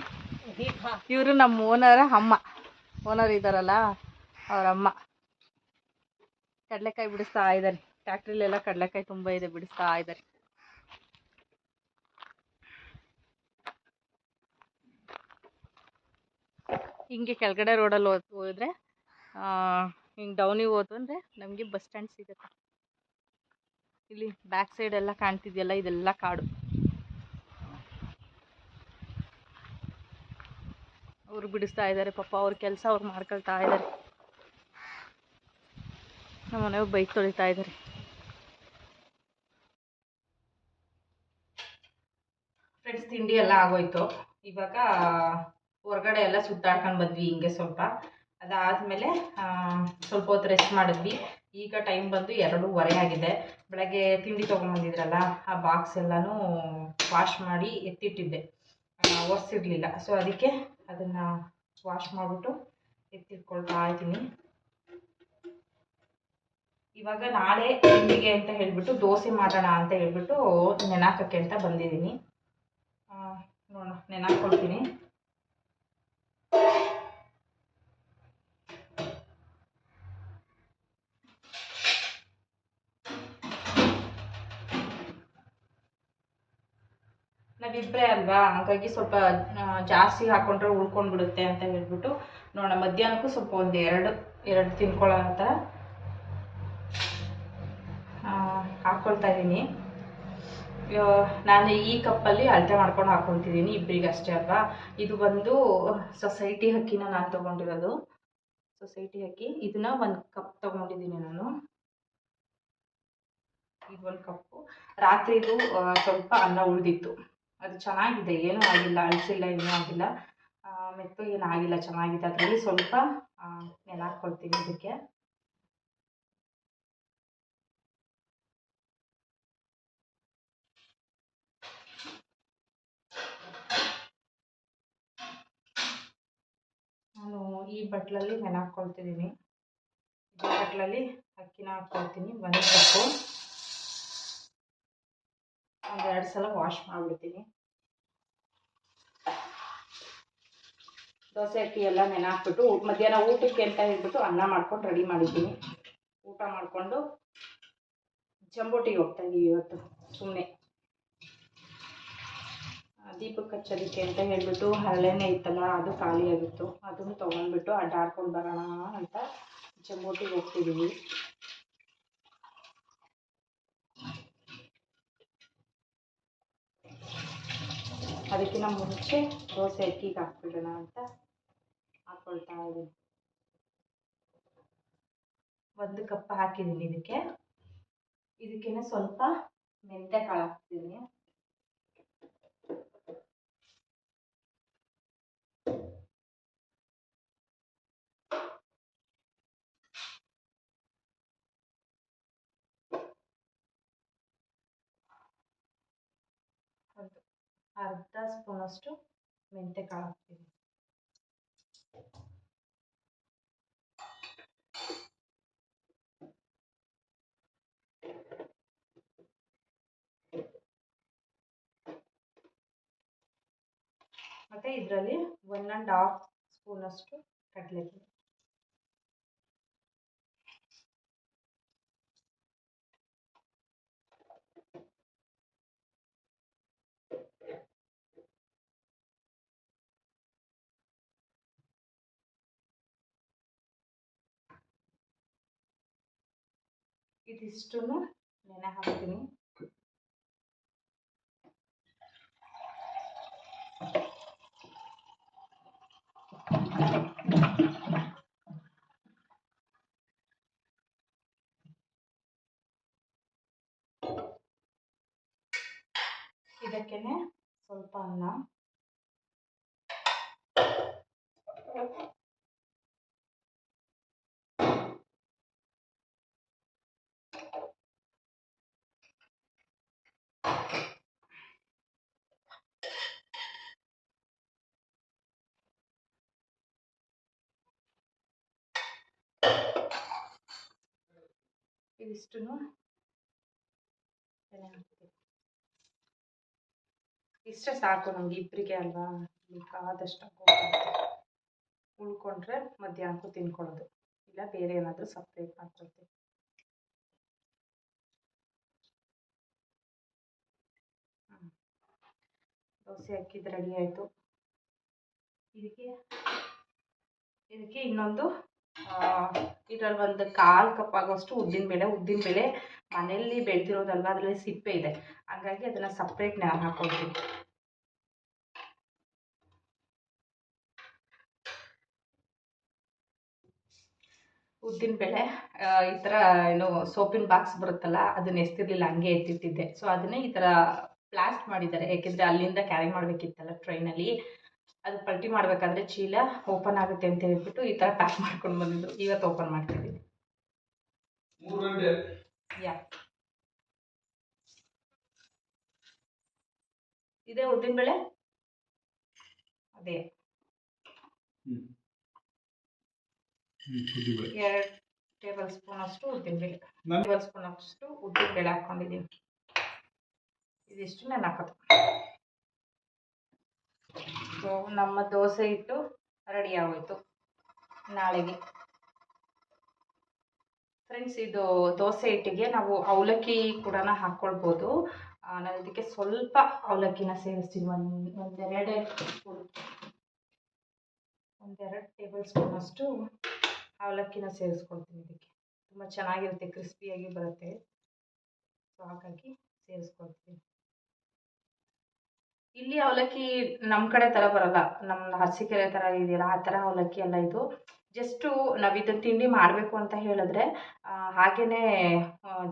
Speaker 2: ಇವರು ನಮ್ಮ ಓನರ ಅಮ್ಮ. ಓನರ್ ಇದ್ದಾರಲ್ಲ ಅವರಮ್ಮ. ಕಡಲೆಕಾಯಿ ಬಿಡಿಸ್ತಾ ಇದ್ದಾರೆ. ಫ್ಯಾಕ್ಟ್ರಿಲೆಲ್ಲ ಕಡಲೆಕಾಯಿ ತುಂಬ ಇದೆ, ಬಿಡಿಸ್ತಾ ಇದ್ದಾರೆ. ಹಿಂಗೆ ಕೆಳಗಡೆ ರೋಡಲ್ಲಿ ಹೋದ್ ಹೋದ್ರೆ ಹಿಂಗೆ ಡೌನಿಗೆ ಹೋದ್ವಂದ್ರೆ ನಮಗೆ ಬಸ್ ಸ್ಟ್ಯಾಂಡ್ ಸಿಗುತ್ತೆ. ಇಲ್ಲಿ ಬ್ಯಾಕ್ ಸೈಡ್ ಎಲ್ಲ ಕಾಣ್ತಿದೆಯಲ್ಲ, ಇದೆಲ್ಲ ಕಾಡು. ಅವ್ರು ಬಿಡಿಸ್ತಾ ಇದ್ದಾರೆ ಪಾಪ ಅವ್ರ ಕೆಲಸ ಅವ್ರು ಮಾಡ್ಕೊಳ್ತಾ ಇದ್ದಾರೆ ನಮ್ಮ ಮನೆಯವ್ರು ಬೈಕ್ ತೊಳಿತಾ ಇದ್ದಾರೆ ಫ್ರೆಂಡ್ಸ್ ತಿಂಡಿ ಎಲ್ಲ ಆಗೋಯ್ತು. ಇವಾಗ ಹೊರಗಡೆ ಎಲ್ಲ ಸುತ್ತಾಡ್ಕೊಂಡು ಬಂದ್ವಿ ಹಿಂಗೆ ಸ್ವಲ್ಪ. ಅದಾದಮೇಲೆ ಸ್ವಲ್ಪ ಹೊತ್ತು ರೆಸ್ಟ್ ಮಾಡಿದ್ವಿ. ಈಗ ಟೈಮ್ ಬಂದು ಎರಡೂವರೆ ಆಗಿದೆ. ಬೆಳಗ್ಗೆ ತಿಂಡಿ ತೊಗೊಂಡ್ಬಂದಿದ್ರಲ್ಲ ಆ ಬಾಕ್ಸ್ ಎಲ್ಲನೂ ವಾಶ್ ಮಾಡಿ ಎತ್ತಿಟ್ಟಿದ್ದೆ. ಒರೆಸಿರ್ಲಿಲ್ಲ. ಸೊ ಅದಕ್ಕೆ ಅದನ್ನು ವಾಶ್ ಮಾಡಿಬಿಟ್ಟು ಎತ್ತಿಟ್ಕೊಳ್ತಾ ಇದ್ದೀನಿ. ಇವಾಗ ನಾಳೆ ತಿಂಡಿಗೆ ಅಂತ ಹೇಳ್ಬಿಟ್ಟು, ದೋಸೆ ಮಾಡೋಣ ಅಂತ ಹೇಳ್ಬಿಟ್ಟು ನೆನಾಕಕ್ಕೆ ಅಂತ ಬಂದಿದ್ದೀನಿ. ನೋಡೋಣ ನೆನಾಕೊಳ್ತೀನಿ ನಾವಿಬ್ಬರೇ ಅಲ್ವಾ? ಹಾಗಾಗಿ ಸ್ವಲ್ಪ ಜಾಸ್ತಿ ಹಾಕೊಂಡ್ರೆ ಉಳ್ಕೊಂಡ್ಬಿಡುತ್ತೆ ಅಂತ ಹೇಳ್ಬಿಟ್ಟು ನೋಡೋಣ. ಮಧ್ಯಾಹ್ನಕ್ಕೂ ಸ್ವಲ್ಪ ಒಂದು ಎರಡು ಎರಡು ತಿನ್ಕೊಳ್ಳೋ ಥರ ಹಾಕ್ಕೊಳ್ತಾ ಇದ್ದೀನಿ ನಾನು ಈ ಕಪ್ಪಲ್ಲಿ ಅಳತೆ ಮಾಡ್ಕೊಂಡು ಹಾಕ್ಕೊತಿದ್ದೀನಿ ಇಬ್ಬರಿಗೆ ಅಷ್ಟೇ ಅಲ್ವಾ? ಇದು ಬಂದು ಸೊಸೈಟಿ ಹಕ್ಕಿನ ನಾನು ತೊಗೊಂಡಿರೋದು. ಸೊಸೈಟಿ ಅಕ್ಕಿ ಇದನ್ನ ಒಂದು ಕಪ್ ತೊಗೊಂಡಿದ್ದೀನಿ ನಾನು. ಇದೊಂದು ಕಪ್ಪು. ರಾತ್ರಿದು ಸ್ವಲ್ಪ ಅನ್ನ ಉಳಿದಿತ್ತು. ಅದು ಚೆನ್ನಾಗಿದೆ, ಏನೂ ಆಗಿಲ್ಲ, ಅಳಿಸಿಲ್ಲ ಏನೂ ಆಗಿಲ್ಲ. ಮೆತ್ತು ಏನೂ ಆಗಿಲ್ಲ, ಚೆನ್ನಾಗಿದೆ. ಅದರಲ್ಲಿ ಸ್ವಲ್ಪ ನೆಲ ಹಾಕ್ಕೊಳ್ತೀನಿ ಇದಕ್ಕೆ. ನಾನು ಈ ಬಟ್ಲಲ್ಲಿ ನೆನೆ ಹಾಕ್ಕೊಳ್ತಿದ್ದೀನಿ. ಈ ಬಟ್ಲಲ್ಲಿ ಅಕ್ಕಿನ ಹಾಕ್ಕೊಳ್ತೀನಿ ಒಂದು ಕಪ್ಪು ಒಂದೆರಡು ಸಲ ವಾಶ್ ಮಾಡಿಬಿಡ್ತೀನಿ. ದೋಸೆ, ಅಕ್ಕಿ ಎಲ್ಲ ನೆನೆ ಹಾಕ್ಬಿಟ್ಟು ಮಧ್ಯಾಹ್ನ ಊಟಕ್ಕೆ ಅಂತ ಹೇಳ್ಬಿಟ್ಟು ಅನ್ನ ಮಾಡ್ಕೊಂಡು ರೆಡಿ ಮಾಡಿದ್ದೀನಿ. ಊಟ ಮಾಡಿಕೊಂಡು ಜಂಬೋಟಿಗೆ ಹೋಗ್ತಾ ಇದ್ದೀವಿ ಇವತ್ತು ಸುಮ್ಮನೆ ದೀಪಕ್ಕೆ ಹಚ್ಚೋದಕ್ಕೆ ಅಂತ ಹೇಳ್ಬಿಟ್ಟು ಹರಳೆಣ್ಣೆ ಇತ್ತಲ್ಲ, ಅದು ಖಾಲಿಯಾಗಿತ್ತು. ಅದನ್ನು ತೊಗೊಂಡ್ಬಿಟ್ಟು ಅಡ್ಡಾಡ್ಕೊಂಡು ಬರೋಣ ಅಂತ ಜಂಬೋಟಿಗೆ ಹೋಗ್ತಿದ್ದೀವಿ ಅದಕ್ಕಿಂತ ಮುಂಚೆ ದೋಸೆ ಅಕ್ಕಿಗೆ ಹಾಕ್ಬಿಡೋಣ ಅಂತ ಹಾಕ್ಕೊಳ್ತಾ ಇದ್ದೀನಿ. ಒಂದು ಕಪ್ ಹಾಕಿದ್ದೀನಿ ಇದಕ್ಕೆ. ಇದಕ್ಕೇನೆ ಸ್ವಲ್ಪ ಮೆಂತ್ಯ ಕಾಳು ಹಾಕ್ತೀನಿ ಒಂದು ಅರ್ಧ ಸ್ಪೂನಷ್ಟು ಮೆಂತ್ಯ ಕಾಳು ಹಾಕ್ತೀನಿ ಮತ್ತು ಇದರಲ್ಲಿ ಒನ್ ಆ್ಯಂಡ್ ಹಾಫ್ ಸ್ಪೂನಷ್ಟು ಕಡಲೆಬೇಳೆ ಇದಿಷ್ಟು ನೆನೆ ಹಾಕ್ತೀನಿ ಇದಕ್ಕೇನೆ ಸ್ವಲ್ಪ ಅನ್ನ ಇದಿಷ್ಟು ಇಷ್ಟೇ ಸಾಕು ನಮ್ಗೆ ಇಬ್ಬರಿಗೆ ಅಲ್ವಾ ಬೇಕಾದಷ್ಟು. ಉಳ್ಕೊಂಡ್ರೆ ಮಧ್ಯಾಹ್ನಕ್ಕೂ ತಿನ್ಕೊಳ್ಳೋದು. ಇಲ್ಲ ಬೇರೆ ಏನಾದರೂ ಸಪ್ರೇಟ್ ಮಾಡ್ಕೊಳ್ತೀವಿ. ದೋಸೆ ಅಕ್ಕಿದ್ದು ರೆಡಿ ಆಯಿತು. ಇದಕ್ಕೆ ಇದಕ್ಕೆ ಇನ್ನೊಂದು ಇದರಲ್ಲಿ ಒಂದು ಕಾಲು ಕಪ್ ಆಗೋಷ್ಟು ಉದ್ದಿನ್ ಬೇಳೆ ಮನೆಯಲ್ಲಿ ಬೆಳೆದಿರೋದಲ್ವ ಅದರಲ್ಲಿ ಸಿಪ್ಪೆ ಇದೆ. ಹಾಗಾಗಿ ಅದನ್ನು ಸಪ್ರೇಟ್ ನಾನು ಹಾಕೊಳ್ತೀನಿ. ಉದ್ದಿನ ಬೇಳೆ ಈ ಥರ ಏನು ಸೋಪಿನ ಬಾಕ್ಸ್ ಬರುತ್ತಲ್ಲ, ಅದನ್ನ ಎಸ್ತಿರ್ಲಿಲ್ಲ, ಹಂಗೆ ಎತ್ತಿಟ್ಟಿದ್ದೆ. ಸೊ ಅದನ್ನೇ ಈ ಥರ ಪ್ಲಾಸ್ಟ್ ಮಾಡಿದ್ದಾರೆ. ಯಾಕೆಂದರೆ ಅಲ್ಲಿಂದ ಕ್ಯಾರಿ ಮಾಡಬೇಕಿತ್ತಲ್ಲ ಟ್ರೈನಲ್ಲಿ ಅದು ಪಲ್ಟಿ ಮಾಡಬೇಕಾದ್ರೆ ಚೀಲ ಓಪನ್ ಆಗುತ್ತೆ ಅಂತ ಹೇಳ್ಬಿಟ್ಟು ಈ ಥರ ಪ್ಯಾಕ್ ಮಾಡ್ಕೊಂಡು ಬಂದಿದ್ದು. ಇವತ್ತು ಓಪನ್ ಮಾಡ್ತಿದ್ದೀನಿ ಯಾ ಇದೇ ಉದ್ದಿನಬೇಳೆ? ಅದೇ. ಎರಡು ಟೇಬಲ್ ಸ್ಪೂನ್ ಅಷ್ಟು ಉದ್ದಿನಬೇಳೆ. ಟೇಬಲ್ ಸ್ಪೂನ್ ಅಷ್ಟು ಉದ್ದಿನಬೇಳೆ ಹಾಕೊಂಡಿದ್ದೀನಿ ಇದಿಷ್ಟು ನಾನು ಹಾಕೋದು ಸೊ ನಮ್ಮ ದೋಸೆ ಹಿಟ್ಟು ರೆಡಿ ಆಗೋಯ್ತು. ನಾಳೆಗೆ. ಫ್ರೆಂಡ್ಸ್ ಇದು ದೋಸೆ ಹಿಟ್ಟಿಗೆ ನಾವು ಅವಲಕ್ಕಿ ಕೂಡ ಹಾಕ್ಕೊಳ್ಬೋದು ನಾನು ಇದಕ್ಕೆ ಸ್ವಲ್ಪ ಅವಲಕ್ಕಿನ ಸೇರಿಸ್ತೀನಿ. ಒಂದು, ಒಂದೆರಡು ಸ್ಪೂನ್, ಒಂದೆರಡು ಟೇಬಲ್ ಸ್ಪೂನ್ ಅಷ್ಟು ಅವಲಕ್ಕಿನ ಸೇರಿಸ್ಕೊಳ್ತೀನಿ ಇದಕ್ಕೆ. ತುಂಬ ಚೆನ್ನಾಗಿರುತ್ತೆ ಕ್ರಿಸ್ಪಿಯಾಗಿ ಬರುತ್ತೆ. ಸೊ ಹಾಗಾಗಿ ಸೇರಿಸ್ಕೊಳ್ತೀನಿ. ಇಲ್ಲಿ ಅವಲಕ್ಕಿ ನಮ್ಮ ಕಡೆ ಥರ ಬರಲ್ಲ. ನಮ್ಮ ಹಸಿಕೆರೆ ಥರ ಇದೆಯಲ್ಲ, ಆ ಥರ ಅವಲಕ್ಕಿ ಅಲ್ಲ ಇದು.
Speaker 5: ಜಸ್ಟು ನಾವು ತಿಂಡಿ ಮಾಡಬೇಕು ಅಂತ ಹೇಳಿದ್ರೆ ಹಾಗೇನೇ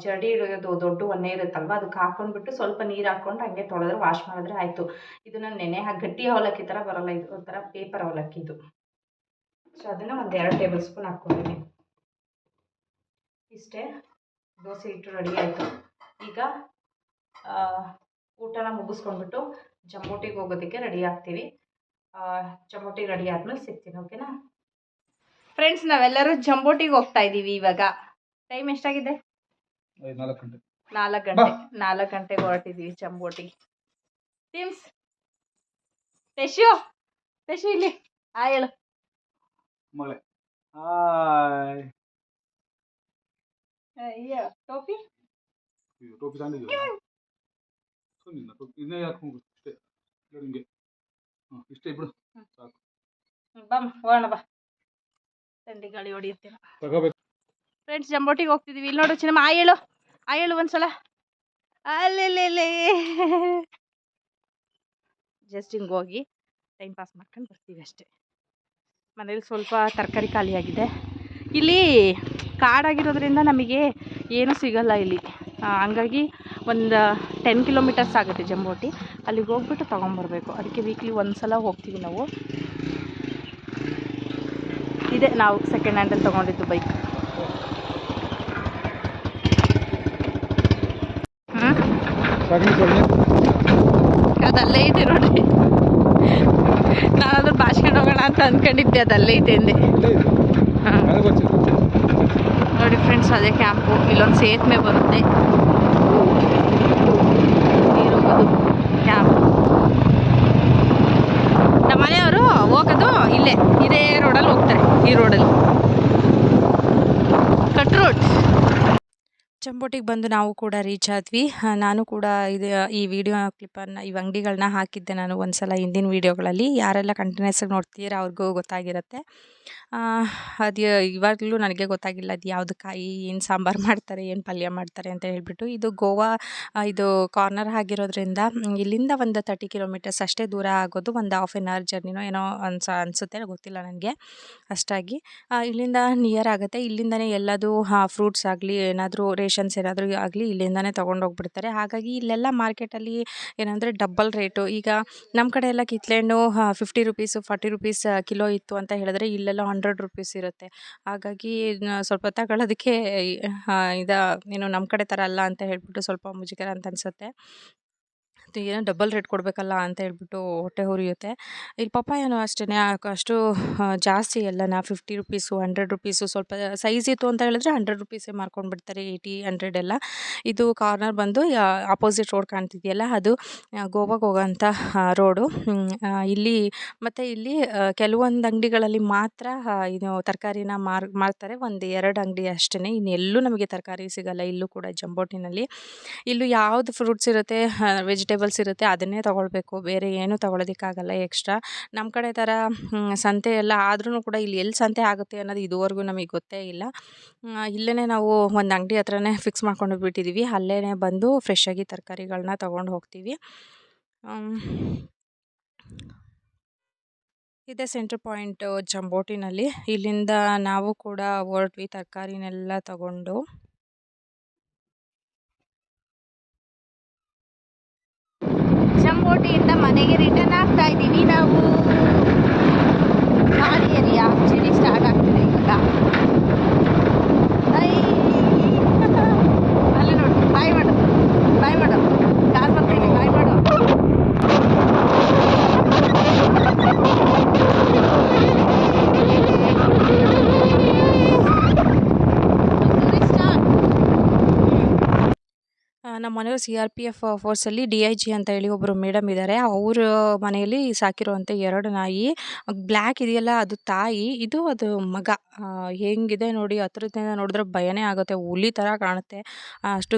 Speaker 5: ಜಡಿ ಇಡೋದು ದೊಡ್ಡ ಒನ್ನೆ ಇರುತ್ತಲ್ವ ಅದಕ್ಕೆ ಹಾಕೊಂಡ್ಬಿಟ್ಟು ಸ್ವಲ್ಪ ನೀರು ಹಾಕ್ಕೊಂಡು ಹಂಗೆ ತೊಳೆದ್ರೆ ವಾಶ್ ಮಾಡಿದ್ರೆ ಆಯಿತು. ಇದನ್ನು ನೆನೆ ಹಾಕಿ, ಗಟ್ಟಿ ಅವಲಕ್ಕಿ ಥರ ಬರಲ್ಲ, ಇದು ಒಂಥರ ಪೇಪರ್ ಅವಲಕ್ಕಿ ಇದು. ಸೊ ಅದನ್ನು ಒಂದು ಎರಡು ಟೇಬಲ್ ಸ್ಪೂನ್ ಹಾಕ್ಕೊಂಡಿದ್ದೀನಿ ಇಷ್ಟೇ, ದೋಸೆ ಹಿಟ್ಟು ರೆಡಿ ಆಯಿತು. ಈಗ ಊಟನ ಮುಗಿಸ್ಕೊಂಡ್ಬಿಟ್ಟು ಜಂಬೋಟಿಗೆ ಹೋಗೋದಕ್ಕೆ ರೆಡಿ ಆಗ್ತೀವಿ. ಜಂಬೋಟಿ ರೆಡಿ ಆದ್ಮೇಲೆ ಸಿಗ್ತೀನಿ ಓಕೆನಾ ಫ್ರೆಂಡ್ಸ್ ನಾವೆಲ್ಲರೂ ಜಂಬೋಟಿಗೆ ಹೋಗ್ತಾ ಇದ್ದೀವಿ ಇವಾಗ. ಟೈಮ್ ಎಷ್ಟಾಗಿದೆ?
Speaker 6: ನಾಲ್ಕು ಗಂಟೆ.
Speaker 5: ನಾಲ್ಕು ಗಂಟೆ ನಾಲ್ಕು ಗಂಟೆಗೆ ಹೊರಟಿದ್ದೀವಿ ಜಂಬೋಟಿ ಟೀಮ್ಸ್ ಟೆಶು ಟೆಶು ಇಲ್ಲಿ. ಆ ಹೇಳು.
Speaker 6: ಮಳೆ.
Speaker 5: ಅಯ್ಯೋ ಟೋಪಿ
Speaker 6: ಟೋಪಿ ತಂದಿದ್ದೀವಿ ಸುಮ್ಮನೆ ಟೋಪಿ ಇದನ್ನೇ ಹಾಕೊಂಡು ಇಷ್ಟೇ ಹಾಂ ಬಿಡು ಸಾಕು.
Speaker 5: ಹೋಗೋಣ ಬಾ. ಗಾಳಿ ಹೊಡಿಯುತ್ತೇನೆ.
Speaker 6: ತಗೋಬೇಕು.
Speaker 5: ಫ್ರೆಂಡ್ಸ್ ಜಂಬೋಟಿಗೆ ಹೋಗ್ತಿದ್ದೀವಿ ಇಲ್ಲಿ ನೋಡು ಚಿನ್ನಮ್ಮ ಆ ಹೇಳು ಆ ಹೇಳು ಒಂದ್ಸಲ. ಅಲ್ಲೆಲ್ಲೆಲ್ಲೇ. ಜಸ್ಟ್ ಹಿಂಗೆ ಹೋಗಿ ಟೈಮ್ ಪಾಸ್ ಮಾಡ್ಕೊಂಡು ಬರ್ತೀವಿ ಅಷ್ಟೇ. ಮನೇಲಿ ಸ್ವಲ್ಪ ತರಕಾರಿ ಖಾಲಿಯಾಗಿದೆ. ಇಲ್ಲಿ ಕಾಡಾಗಿರೋದ್ರಿಂದ ನಮಗೆ ಏನೂ ಸಿಗಲ್ಲ ಇಲ್ಲಿ. ಹಂಗಾಗಿ ಒಂದು ಟೆನ್ ಕಿಲೋಮೀಟರ್ಸ್ ಆಗುತ್ತೆ ಜಂಬೋಟಿ. ಅಲ್ಲಿಗೆ ಹೋಗ್ಬಿಟ್ಟು ತೊಗೊಂಬರ್ಬೇಕು. ಅದಕ್ಕೆ ವೀಕ್ಲಿ ಒಂದು ಸಲ ಹೋಗ್ತೀವಿ ನಾವು. ಇದೆ ನಾವು ಸೆಕೆಂಡ್ ಹ್ಯಾಂಡಲ್ಲಿ ತೊಗೊಂಡಿದ್ದು ಬೈಕ್ ಅದಲ್ಲೇ ಇದೆ ನೋಡಿ. ನಾನು ಅದ್ರ ಬಾಚ್ಕೊಂಡು ಹೋಗೋಣ ಅಂತ ಅಂದ್ಕೊಂಡಿದ್ದೆ ಅದಲ್ಲೇ ಇದೆ ಹಾಂ ನೋಡಿ ಫ್ರೆಂಡ್ಸ್ ಅದೇ ಕ್ಯಾಂಪು ಇಲ್ಲೊಂದು ಸೇತುವೆ ಬರುತ್ತೆ ನೀರು ಕ್ಯಾಂಪ್ ನಮ್ಮ ಮನೆಯವರು ಹೋಗೋದು ಇಲ್ಲೇ ಇದೇ ರೋಡಲ್ಲಿ ಹೋಗ್ತಾರೆ ಈ ರೋಡಲ್ಲಿ ಕಟ್ ರೋಡ್
Speaker 2: ಚಂಬೋಟಿಗೆ ಬಂದು ನಾವು ಕೂಡ ರೀಚ್ ಆದ್ವಿ. ನಾನು ಕೂಡ ಇದು, ಈ ವಿಡಿಯೋ ಕ್ಲಿಪ್ಪನ್ನು ಈ ಅಂಗಡಿಗಳನ್ನ ಹಾಕಿದ್ದೆ ನಾನು ಒಂದು ಸಲ ಹಿಂದಿನ ವೀಡಿಯೋಗಳಲ್ಲಿ ಯಾರೆಲ್ಲ ಕಂಟಿನ್ಯೂಸ್ ಆಗಿ ನೋಡ್ತೀರಾ ಅವ್ರಿಗೂ ಗೊತ್ತಾಗಿರುತ್ತೆ. ಅದು ಇವಾಗಲೂ ನನಗೆ ಗೊತ್ತಾಗಿಲ್ಲ ಅದು ಯಾವುದು ಕಾಯಿ ಏನು ಸಾಂಬಾರು ಮಾಡ್ತಾರೆ, ಏನು ಪಲ್ಯ ಮಾಡ್ತಾರೆ ಅಂತ ಹೇಳಿಬಿಟ್ಟು. ಇದು ಗೋವಾ ಇದು ಕಾರ್ನರ್ ಆಗಿರೋದ್ರಿಂದ ಇಲ್ಲಿಂದ ಒಂದು ತರ್ಟಿ ಕಿಲೋಮೀಟರ್ಸ್ ಅಷ್ಟೇ ದೂರ ಆಗೋದು ಒಂದು ಹಾಫ್ ಆನ್ ಅವರ್ ಜರ್ನಿನೋ ಏನೋ ಅನ್ಸ, ಅನಿಸುತ್ತೆ, ಗೊತ್ತಿಲ್ಲ ನನಗೆ. ಅಷ್ಟಾಗಿ ಇಲ್ಲಿಂದ ನಿಯರ್ ಆಗುತ್ತೆ. ಇಲ್ಲಿಂದನೇ ಎಲ್ಲದು ಫ್ರೂಟ್ಸ್ ಆಗಲಿ, ಏನಾದರೂ ರೇಷನ್ಸ್ ಏನಾದರೂ ಆಗಲಿ, ಇಲ್ಲಿಂದನೇ ತೊಗೊಂಡೋಗ್ಬಿಡ್ತಾರೆ. ಹಾಗಾಗಿ ಇಲ್ಲೆಲ್ಲ ಮಾರ್ಕೆಟಲ್ಲಿ ಏನಂದರೆ ಡಬ್ಬಲ್ ರೇಟು ಈಗ ನಮ್ಮ ಕಡೆ ಎಲ್ಲ ಕಿತ್ಲೆಹಣ್ಣು fifty rupees forty rupees kilo ಇತ್ತು ಅಂತ ಹೇಳಿದ್ರೆ ಇಲ್ಲೆಲ್ಲ ಹಂಡ್ರೆಡ್ ರುಪೀಸ್ ಇರುತ್ತೆ. ಹಾಗಾಗಿ ಸ್ವಲ್ಪ ತಗೊಳ್ಳೋದಕ್ಕೆ ಇದು, ಏನು ನಮ್ಮ ಕಡೆ ಥರ ಅಲ್ಲ ಅಂತ ಹೇಳಿಬಿಟ್ಟು ಸ್ವಲ್ಪ ಮುಜುಗರ ಅಂತ ಅನಿಸುತ್ತೆ. ಏನೋ ಡಬಲ್ ರೇಟ್ ಕೊಡಬೇಕಲ್ಲ ಅಂತ ಹೇಳ್ಬಿಟ್ಟು ಹೊಟ್ಟೆ ಹುರಿಯುತ್ತೆ ಇಲ್ಲಿ ಪಪ್ಪಾಯನೂ ಅಷ್ಟೇ ಅಷ್ಟು ಜಾಸ್ತಿ ಎಲ್ಲನ ಫಿಫ್ಟಿ ರುಪೀಸು ಹಂಡ್ರೆಡ್ ರುಪೀಸು ಸ್ವಲ್ಪ ಸೈಜ್ ಇತ್ತು ಅಂತ ಹೇಳಿದ್ರೆ ಹಂಡ್ರೆಡ್ ರುಪೀಸೇ ಮಾರ್ಕೊಂಡು ಬಿಡ್ತಾರೆ ಏಯ್ಟಿ ಹಂಡ್ರೆಡ್ ಎಲ್ಲ. ಇದು ಕಾರ್ನರ್ ಬಂದು ಆಪೋಸಿಟ್ ರೋಡ್ ಕಾಣ್ತಿದೆಯಲ್ಲ, ಅದು ಗೋವಾಗೆ ಹೋಗೋಂಥ ರೋಡು ಇಲ್ಲಿ, ಮತ್ತು ಇಲ್ಲಿ ಕೆಲವೊಂದು ಅಂಗಡಿಗಳಲ್ಲಿ ಮಾತ್ರ ಇದು ತರಕಾರಿನ ಮಾರ್, ಮಾರ್ತಾರೆ. ಒಂದು ಎರಡು ಅಂಗಡಿ ಅಷ್ಟೇ ಇನ್ನೆಲ್ಲೂ ನಮಗೆ ತರಕಾರಿ ಸಿಗಲ್ಲ, ಇಲ್ಲೂ ಕೂಡ ಜಂಬೋಟಿನಲ್ಲಿ. ಇಲ್ಲೂ ಯಾವುದು ಫ್ರೂಟ್ಸ್ ಇರುತ್ತೆ ವೆಜಿಟೇಬಲ್ಸ್ ಇರುತ್ತೆ, ಅದನ್ನೇ ತೊಗೊಳ್ಬೇಕು. ಬೇರೆ ಏನೂ ತೊಗೊಳೋದಕ್ಕಾಗಲ್ಲ ಎಕ್ಸ್ಟ್ರಾ. ನಮ್ಮ ಕಡೆ ಥರ ಸಂತೆ ಎಲ್ಲ ಆದ್ರೂ ಕೂಡ ಇಲ್ಲಿ ಎಲ್ಲಿ ಸಂತೆ ಆಗುತ್ತೆ ಅನ್ನೋದು ಇದುವರೆಗೂ ನಮಗೆ ಗೊತ್ತೇ ಇಲ್ಲ. ಇಲ್ಲೇ ನಾವು ಒಂದು ಅಂಗಡಿ ಹತ್ರನೇ ಫಿಕ್ಸ್ ಮಾಡ್ಕೊಂಡು ಬಿಟ್ಟಿದ್ದೀವಿ ಅಲ್ಲೇ ಬಂದು ಫ್ರೆಶ್ ಆಗಿ ತರಕಾರಿಗಳನ್ನ ತೊಗೊಂಡು ಹೋಗ್ತೀವಿ. ಇದೇ ಸೆಂಟ್ರ್ ಪಾಯಿಂಟು ಜಂಬೋಟಿನಲ್ಲಿ ಇಲ್ಲಿಂದ ನಾವು ಕೂಡ ಹೊರಟ್ವಿ ತರಕಾರಿನೆಲ್ಲ ತಗೊಂಡು.
Speaker 5: ಜಂಬೋಟಿಯಿಂದ ಮನೆಗೆ ರಿಟರ್ನ್ ಆಗ್ತಾ ಇದ್ದೀವಿ. ನಾವು ಏರಿಯಾ ಚಳಿ ಸ್ಟಾರ್ಟ್ ಆಗ್ತಿದೆ ಐ. <laughs> ಅಲ್ಲಿ ನೋಡಿ, ಬಾಯ್ ಮಾಡೋದು ಬಾಯ್ ಮಾಡೋದು ಕಾರ್ ಬರ್ತೀನಿ ಬಾಯ್ ಮಾಡು.
Speaker 2: ಸಿ ಆರ್ ಪಿ ಎಫ್ ಫೋರ್ಸಲ್ಲಿ ಡಿ ಐ ಜಿ ಅಂತ ಹೇಳಿ ಒಬ್ಬರು ಮೇಡಮ್ ಇದ್ದಾರೆ ಅವ್ರ ಮನೆಯಲ್ಲಿ ಸಾಕಿರುವಂಥ ಎರಡು ನಾಯಿ. ಬ್ಲ್ಯಾಕ್ ಇದೆಯಲ್ಲ, ಅದು ತಾಯಿ. ಇದು ಅದು ಮಗ. ಹೆಂಗಿದೆ ನೋಡಿ, ಹತ್ರದಿಂದ ನೋಡಿದ್ರೆ ಭಯನೇ ಆಗುತ್ತೆ. ಹುಲಿ ಥರ ಕಾಣುತ್ತೆ. ಅಷ್ಟು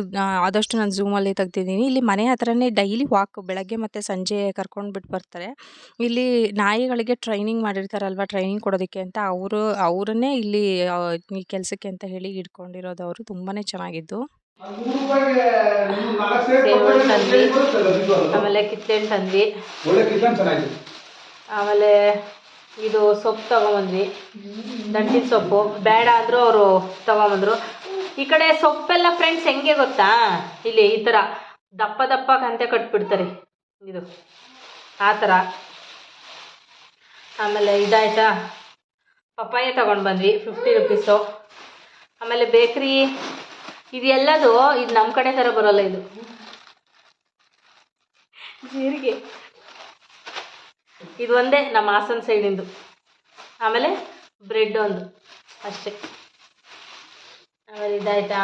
Speaker 2: ಆದಷ್ಟು ನಾನು ಝೂಮಲ್ಲಿ ತೆಗ್ದಿದ್ದೀನಿ. ಇಲ್ಲಿ ಮನೆ ಹತ್ರನೇ ಡೈಲಿ ವಾಕ್ ಬೆಳಗ್ಗೆ ಮತ್ತು ಸಂಜೆ ಕರ್ಕೊಂಡು ಬಿಟ್ಟು ಬರ್ತಾರೆ. ಇಲ್ಲಿ ನಾಯಿಗಳಿಗೆ ಟ್ರೈನಿಂಗ್ ಮಾಡಿರ್ತಾರಲ್ವ ಟ್ರೈನಿಂಗ್ ಕೊಡೋದಕ್ಕೆ ಅಂತ. ಅವರು, ಅವರನ್ನೇ ಇಲ್ಲಿ ಈ ಕೆಲಸಕ್ಕೆ ಅಂತ ಹೇಳಿ ಇಟ್ಕೊಂಡಿರೋದು ಅವರು ತುಂಬಾ ಚೆನ್ನಾಗಿದ್ದು.
Speaker 5: ಸೇಬು. ಆಮೇಲೆ ಕಿತ್ತೆಣ್ಣು ತಂದ್ವಿ. ಆಮೇಲೆ
Speaker 2: ಇದು ಸೊಪ್ಪು ತಗೊಂಬಂದ್ವಿ. ದಂಟಿನ ಸೊಪ್ಪು. ಬೇಡ ಆದ್ರೂ ಅವರು ತಗೊಂಬಂದ್ರು. ಈ ಕಡೆ ಸೊಪ್ಪೆಲ್ಲ ಫ್ರೆಂಡ್ಸ್ ಹೆಂಗೆ ಗೊತ್ತಾ? ಇಲ್ಲಿ ಈ ಥರ ದಪ್ಪ ದಪ್ಪ ಕಂತೆ ಕಟ್ಬಿಡ್ತಾರೆ. ಇದು ಆ ಥರ ಆಮೇಲೆ ಇದಾಯ್ತಾ? ಪಪ್ಪಾಯ ತಗೊಂಡು ಬಂದ್ವಿ ಫಿಫ್ಟಿ ರುಪೀಸು ಆಮೇಲೆ ಬೇಕ್ರಿ ಇದೆಲ್ಲದು ಇದು ನಮ್ಮ ಕಡೆ ಥರ ಬರೋಲ್ಲ ಇದು. ಜೀರಿಗೆ. ಇದು ಒಂದೇ ನಮ್ಮ ಹಾಸನ ಸೈಡಿಂದು ಆಮೇಲೆ ಬ್ರೆಡ್ ಒಂದು ಅಷ್ಟೇ. ಆಮೇಲೆ ಇದಾಯ್ತಾ?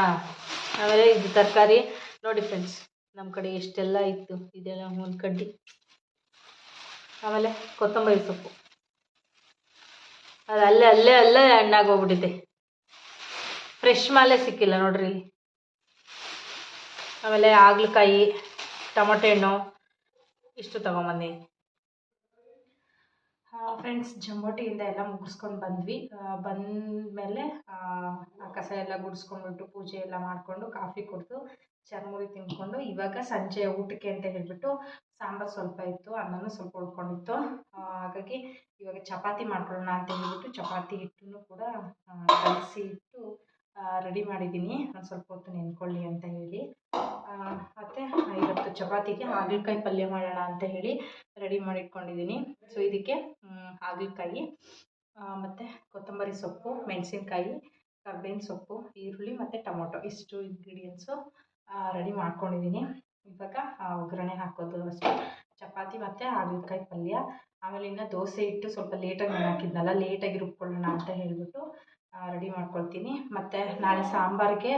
Speaker 2: ಆಮೇಲೆ ಇದು ತರಕಾರಿ. ನೋಡಿ ಫ್ರೆಂಡ್ಸ್ ನಮ್ಮ ಕಡೆ ಎಷ್ಟೆಲ್ಲ ಇತ್ತು. ಇದೆಲ್ಲ ಒಂದು ಕಡ್ಡಿ. ಆಮೇಲೆ ಕೊತ್ತಂಬರಿ ಸೊಪ್ಪು. ಅದು ಅಲ್ಲೇ ಅಲ್ಲೇ ಅಲ್ಲೇ ಹಣ್ಣಾಗೋಗ್ಬಿಟ್ಟಿದೆ ಫ್ರೆಶ್ ಮಾಲೆ ಸಿಕ್ಕಿಲ್ಲ ನೋಡ್ರಿ ಇಲ್ಲಿ. ಆಮೇಲೆ ಹಾಗಲಕಾಯಿ ಟೊಮೊಟೊ ಹಣ್ಣು, ಇಷ್ಟು ತೊಗೊಂಬಂದಿನಿ ಫ್ರೆಂಡ್ಸ್ ಜಂಬೋಟಿಯಿಂದ ಎಲ್ಲ ಮುಗಿಸ್ಕೊಂಡು ಬಂದ್ವಿ. ಬಂದಮೇಲೆ ಕಸ ಎಲ್ಲ ಗುಡಿಸ್ಕೊಂಡ್ಬಿಟ್ಟು ಪೂಜೆ ಎಲ್ಲ ಮಾಡಿಕೊಂಡು ಕಾಫಿ ಕುಡಿದು ಚರ್ಮುರಿ ತಿಂದ್ಕೊಂಡು ಇವಾಗ ಸಂಜೆ ಊಟಕ್ಕೆ ಅಂತ ಹೇಳಿಬಿಟ್ಟು ಸಾಂಬಾರು ಸ್ವಲ್ಪ ಇತ್ತು, ಅನ್ನನೂ ಸ್ವಲ್ಪ ಉಳ್ಕೊಂಡಿತ್ತು. ಹಾಗಾಗಿ ಇವಾಗ ಚಪಾತಿ ಮಾಡ್ಕೊಳ್ಳೋಣ ಅಂತ ಹೇಳ್ಬಿಟ್ಟು ಚಪಾತಿ ಹಿಟ್ಟನ್ನು ಕೂಡ ಕಲಸಿ ಇಟ್ಟು ರೆಡಿ ಮಾಡಿದ್ದೀನಿ. ಒಂದು ಸ್ವಲ್ಪ ಹೊತ್ತು ನೆನ್ಕೊಳ್ಳಿ ಅಂತ ಹೇಳಿ. ಮತ್ತು ಇವತ್ತು ಚಪಾತಿಗೆ ಹಾಗಲಕಾಯಿ ಪಲ್ಯ ಮಾಡೋಣ ಅಂತ ಹೇಳಿ ರೆಡಿ ಮಾಡಿಟ್ಕೊಂಡಿದ್ದೀನಿ. ಸೊ ಇದಕ್ಕೆ ಹಾಗಲಕಾಯಿ ಮತ್ತು ಕೊತ್ತಂಬರಿ ಸೊಪ್ಪು, ಮೆಣಸಿನ್ಕಾಯಿ, ಕರ್ಬೇವಿನ ಸೊಪ್ಪು, ಈರುಳ್ಳಿ ಮತ್ತು ಟೊಮೊಟೊ ಇಷ್ಟು ಇಂಗ್ರೀಡಿಯೆಂಟ್ಸು ರೆಡಿ ಮಾಡ್ಕೊಂಡಿದ್ದೀನಿ. ಇವಾಗ ಒಗ್ಗರಣೆ ಹಾಕೋದು ಅಷ್ಟೇ. ಚಪಾತಿ ಮತ್ತು ಹಾಗಲಕಾಯಿ ಪಲ್ಯ. ಆಮೇಲೆ ಇನ್ನು ದೋಸೆ ಇಟ್ಟು ಸ್ವಲ್ಪ ಲೇಟಾಗಿ ಹಾಕಿದ್ನಲ್ಲ ಲೇಟಾಗಿ ರುಬ್ಕೊಳ್ಳೋಣ ಅಂತ ಹೇಳಿಬಿಟ್ಟು ರೆಡಿ ಮಾಡ್ಕೊಳ್ತೀನಿ. ಮತ್ತು ನಾಳೆ ಸಾಂಬಾರಿಗೆ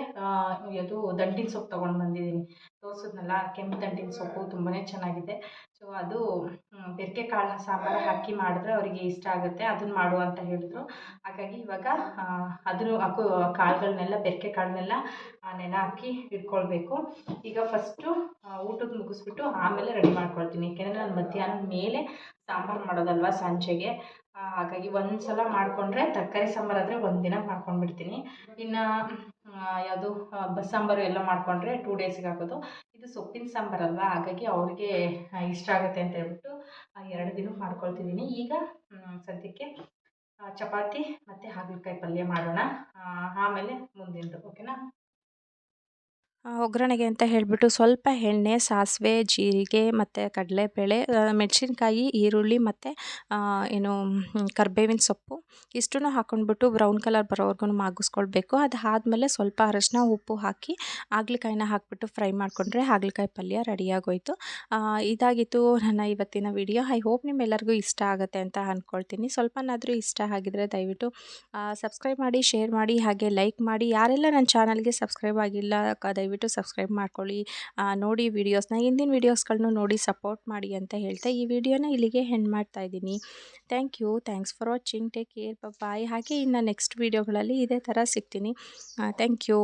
Speaker 2: ಅದು ದಂಟಿನ ಸೊಪ್ಪು ತೊಗೊಂಡು ಬಂದಿದ್ದೀನಿ. ತೋರಿಸಿದ್ನಲ್ಲ, ಕೆಂಪು ದಂಟಿನ ಸೊಪ್ಪು ತುಂಬಾ ಚೆನ್ನಾಗಿದೆ. ಸೊ ಅದು ಬೆರಕೆ ಕಾಳು ಸಾಂಬಾರು ಹಾಕಿ ಮಾಡಿದ್ರೆ ಅವರಿಗೆ ಇಷ್ಟ ಆಗುತ್ತೆ. ಅದನ್ನು ಮಾಡು ಅಂತ ಹೇಳಿದ್ರು. ಹಾಗಾಗಿ ಇವಾಗ ಅದನ್ನು ಹಾಕು ಕಾಳುಗಳನ್ನೆಲ್ಲ ಬೆರಕೆ ಕಾಳನ್ನೆಲ್ಲ ನೆನೆ ಹಾಕಿ ಇಟ್ಕೊಳ್ಬೇಕು. ಈಗ ಫಸ್ಟು ಊಟದ ಮುಗಿಸ್ಬಿಟ್ಟು ಆಮೇಲೆ ರೆಡಿ ಮಾಡ್ಕೊಳ್ತೀನಿ. ಏಕೆಂದರೆ ನಾನು ಮಧ್ಯಾಹ್ನದ ಮೇಲೆ ಸಾಂಬಾರು ಮಾಡೋದಲ್ವ ಸಂಜೆಗೆ. ಹಾಗಾಗಿ ಒಂದು ಸಲ ಮಾಡಿಕೊಂಡ್ರೆ ತರಕಾರಿ ಸಾಂಬಾರ್ ಆದ್ರೆ ಒಂದು ದಿನ ಮಾಡ್ಕೊಂಡ್ಬಿಡ್ತೀನಿ. ಇನ್ನು ಯಾವುದು ಬಸ್ಸಾಂಬಾರು ಎಲ್ಲ ಮಾಡಿಕೊಂಡ್ರೆ ಟೂ ಡೇಸ್ಗೆ ಆಗೋದು. ಇದು ಸೊಪ್ಪಿನ ಸಾಂಬಾರಲ್ವ ಹಾಗಾಗಿ ಅವ್ರಿಗೆ ಇಷ್ಟ ಆಗುತ್ತೆ ಅಂತ ಹೇಳ್ಬಿಟ್ಟು ಎರಡು ದಿನ ಮಾಡ್ಕೊಳ್ತಿದ್ದೀನಿ ಈಗ ಸದ್ಯಕ್ಕೆ ಚಪಾತಿ ಮತ್ತು ಹಾಗಲಕಾಯಿ ಪಲ್ಯ ಮಾಡೋಣ. ಆಮೇಲೆ ಮುಂದಿಂದು ಓಕೆನಾ?
Speaker 4: ಒಗ್ಗರಣೆಗೆ ಅಂತ ಹೇಳಿಬಿಟ್ಟು ಸ್ವಲ್ಪ ಎಣ್ಣೆ, ಸಾಸಿವೆ, ಜೀರಿಗೆ ಮತ್ತು ಕಡಲೆಬೇಳೆ ಮೆಣಸಿನ್ಕಾಯಿ, ಈರುಳ್ಳಿ ಮತ್ತು ಏನು ಕರ್ಬೇವಿನ ಸೊಪ್ಪು ಇಷ್ಟನ್ನು ಹಾಕೊಂಡ್ಬಿಟ್ಟು ಬ್ರೌನ್ ಕಲರ್ ಬರೋವರೆಗೂ ಮಾಗಿಸ್ಕೊಳ್ಬೇಕು. ಅದು ಸ್ವಲ್ಪ ಅರಶಿನ, ಉಪ್ಪು ಹಾಕಿ ಹಾಗಲಕಾಯಿನ ಹಾಕಿಬಿಟ್ಟು ಫ್ರೈ ಮಾಡಿಕೊಂಡ್ರೆ ಹಾಗಲಕಾಯಿ ಪಲ್ಯ ರೆಡಿಯಾಗೋಯ್ತು. ಇದಾಗಿತ್ತು ನನ್ನ ಇವತ್ತಿನ ವಿಡಿಯೋ. ಐ ಹೋಪ್ ನಿಮ್ಮೆಲ್ಲರಿಗೂ ಇಷ್ಟ ಆಗುತ್ತೆ ಅಂತ ಅಂದ್ಕೊಳ್ತೀನಿ ಸ್ವಲ್ಪನಾದರೂ ಇಷ್ಟ ಆಗಿದರೆ ದಯವಿಟ್ಟು ಸಬ್ಸ್ಕ್ರೈಬ್ ಮಾಡಿ, ಶೇರ್ ಮಾಡಿ, ಹಾಗೆ ಲೈಕ್ ಮಾಡಿ. ಯಾರೆಲ್ಲ ನನ್ನ ಚಾನಲ್ಗೆ ಸಬ್ಸ್ಕ್ರೈಬ್ ಆಗಿಲ್ಲ, ಕ- ದಯವಿಟ್ಟು ಸಬ್ಸ್ಕ್ರೈಬ್ ಮಾಡ್ಕೊಳ್ಳಿ. ನೋಡಿ ವೀಡಿಯೋಸ್ನ ಹಿಂದಿನ ವೀಡಿಯೋಸ್ಗಳನ್ನೂ ನೋಡಿ ಸಪೋರ್ಟ್ ಮಾಡಿ ಅಂತ ಹೇಳ್ತಾ ಈ ವಿಡಿಯೋನ ಇಲ್ಲಿಗೆ ಹೆಂಡ್ ಮಾಡ್ತಾ ಇದ್ದೀನಿ. Thank you thanks for watching take care bye ಹಾಗೆ ಇನ್ನು ನೆಕ್ಸ್ಟ್ ವೀಡಿಯೋಗಳಲ್ಲಿ ಇದೇ ಥರ ಸಿಗ್ತೀನಿ. Thank you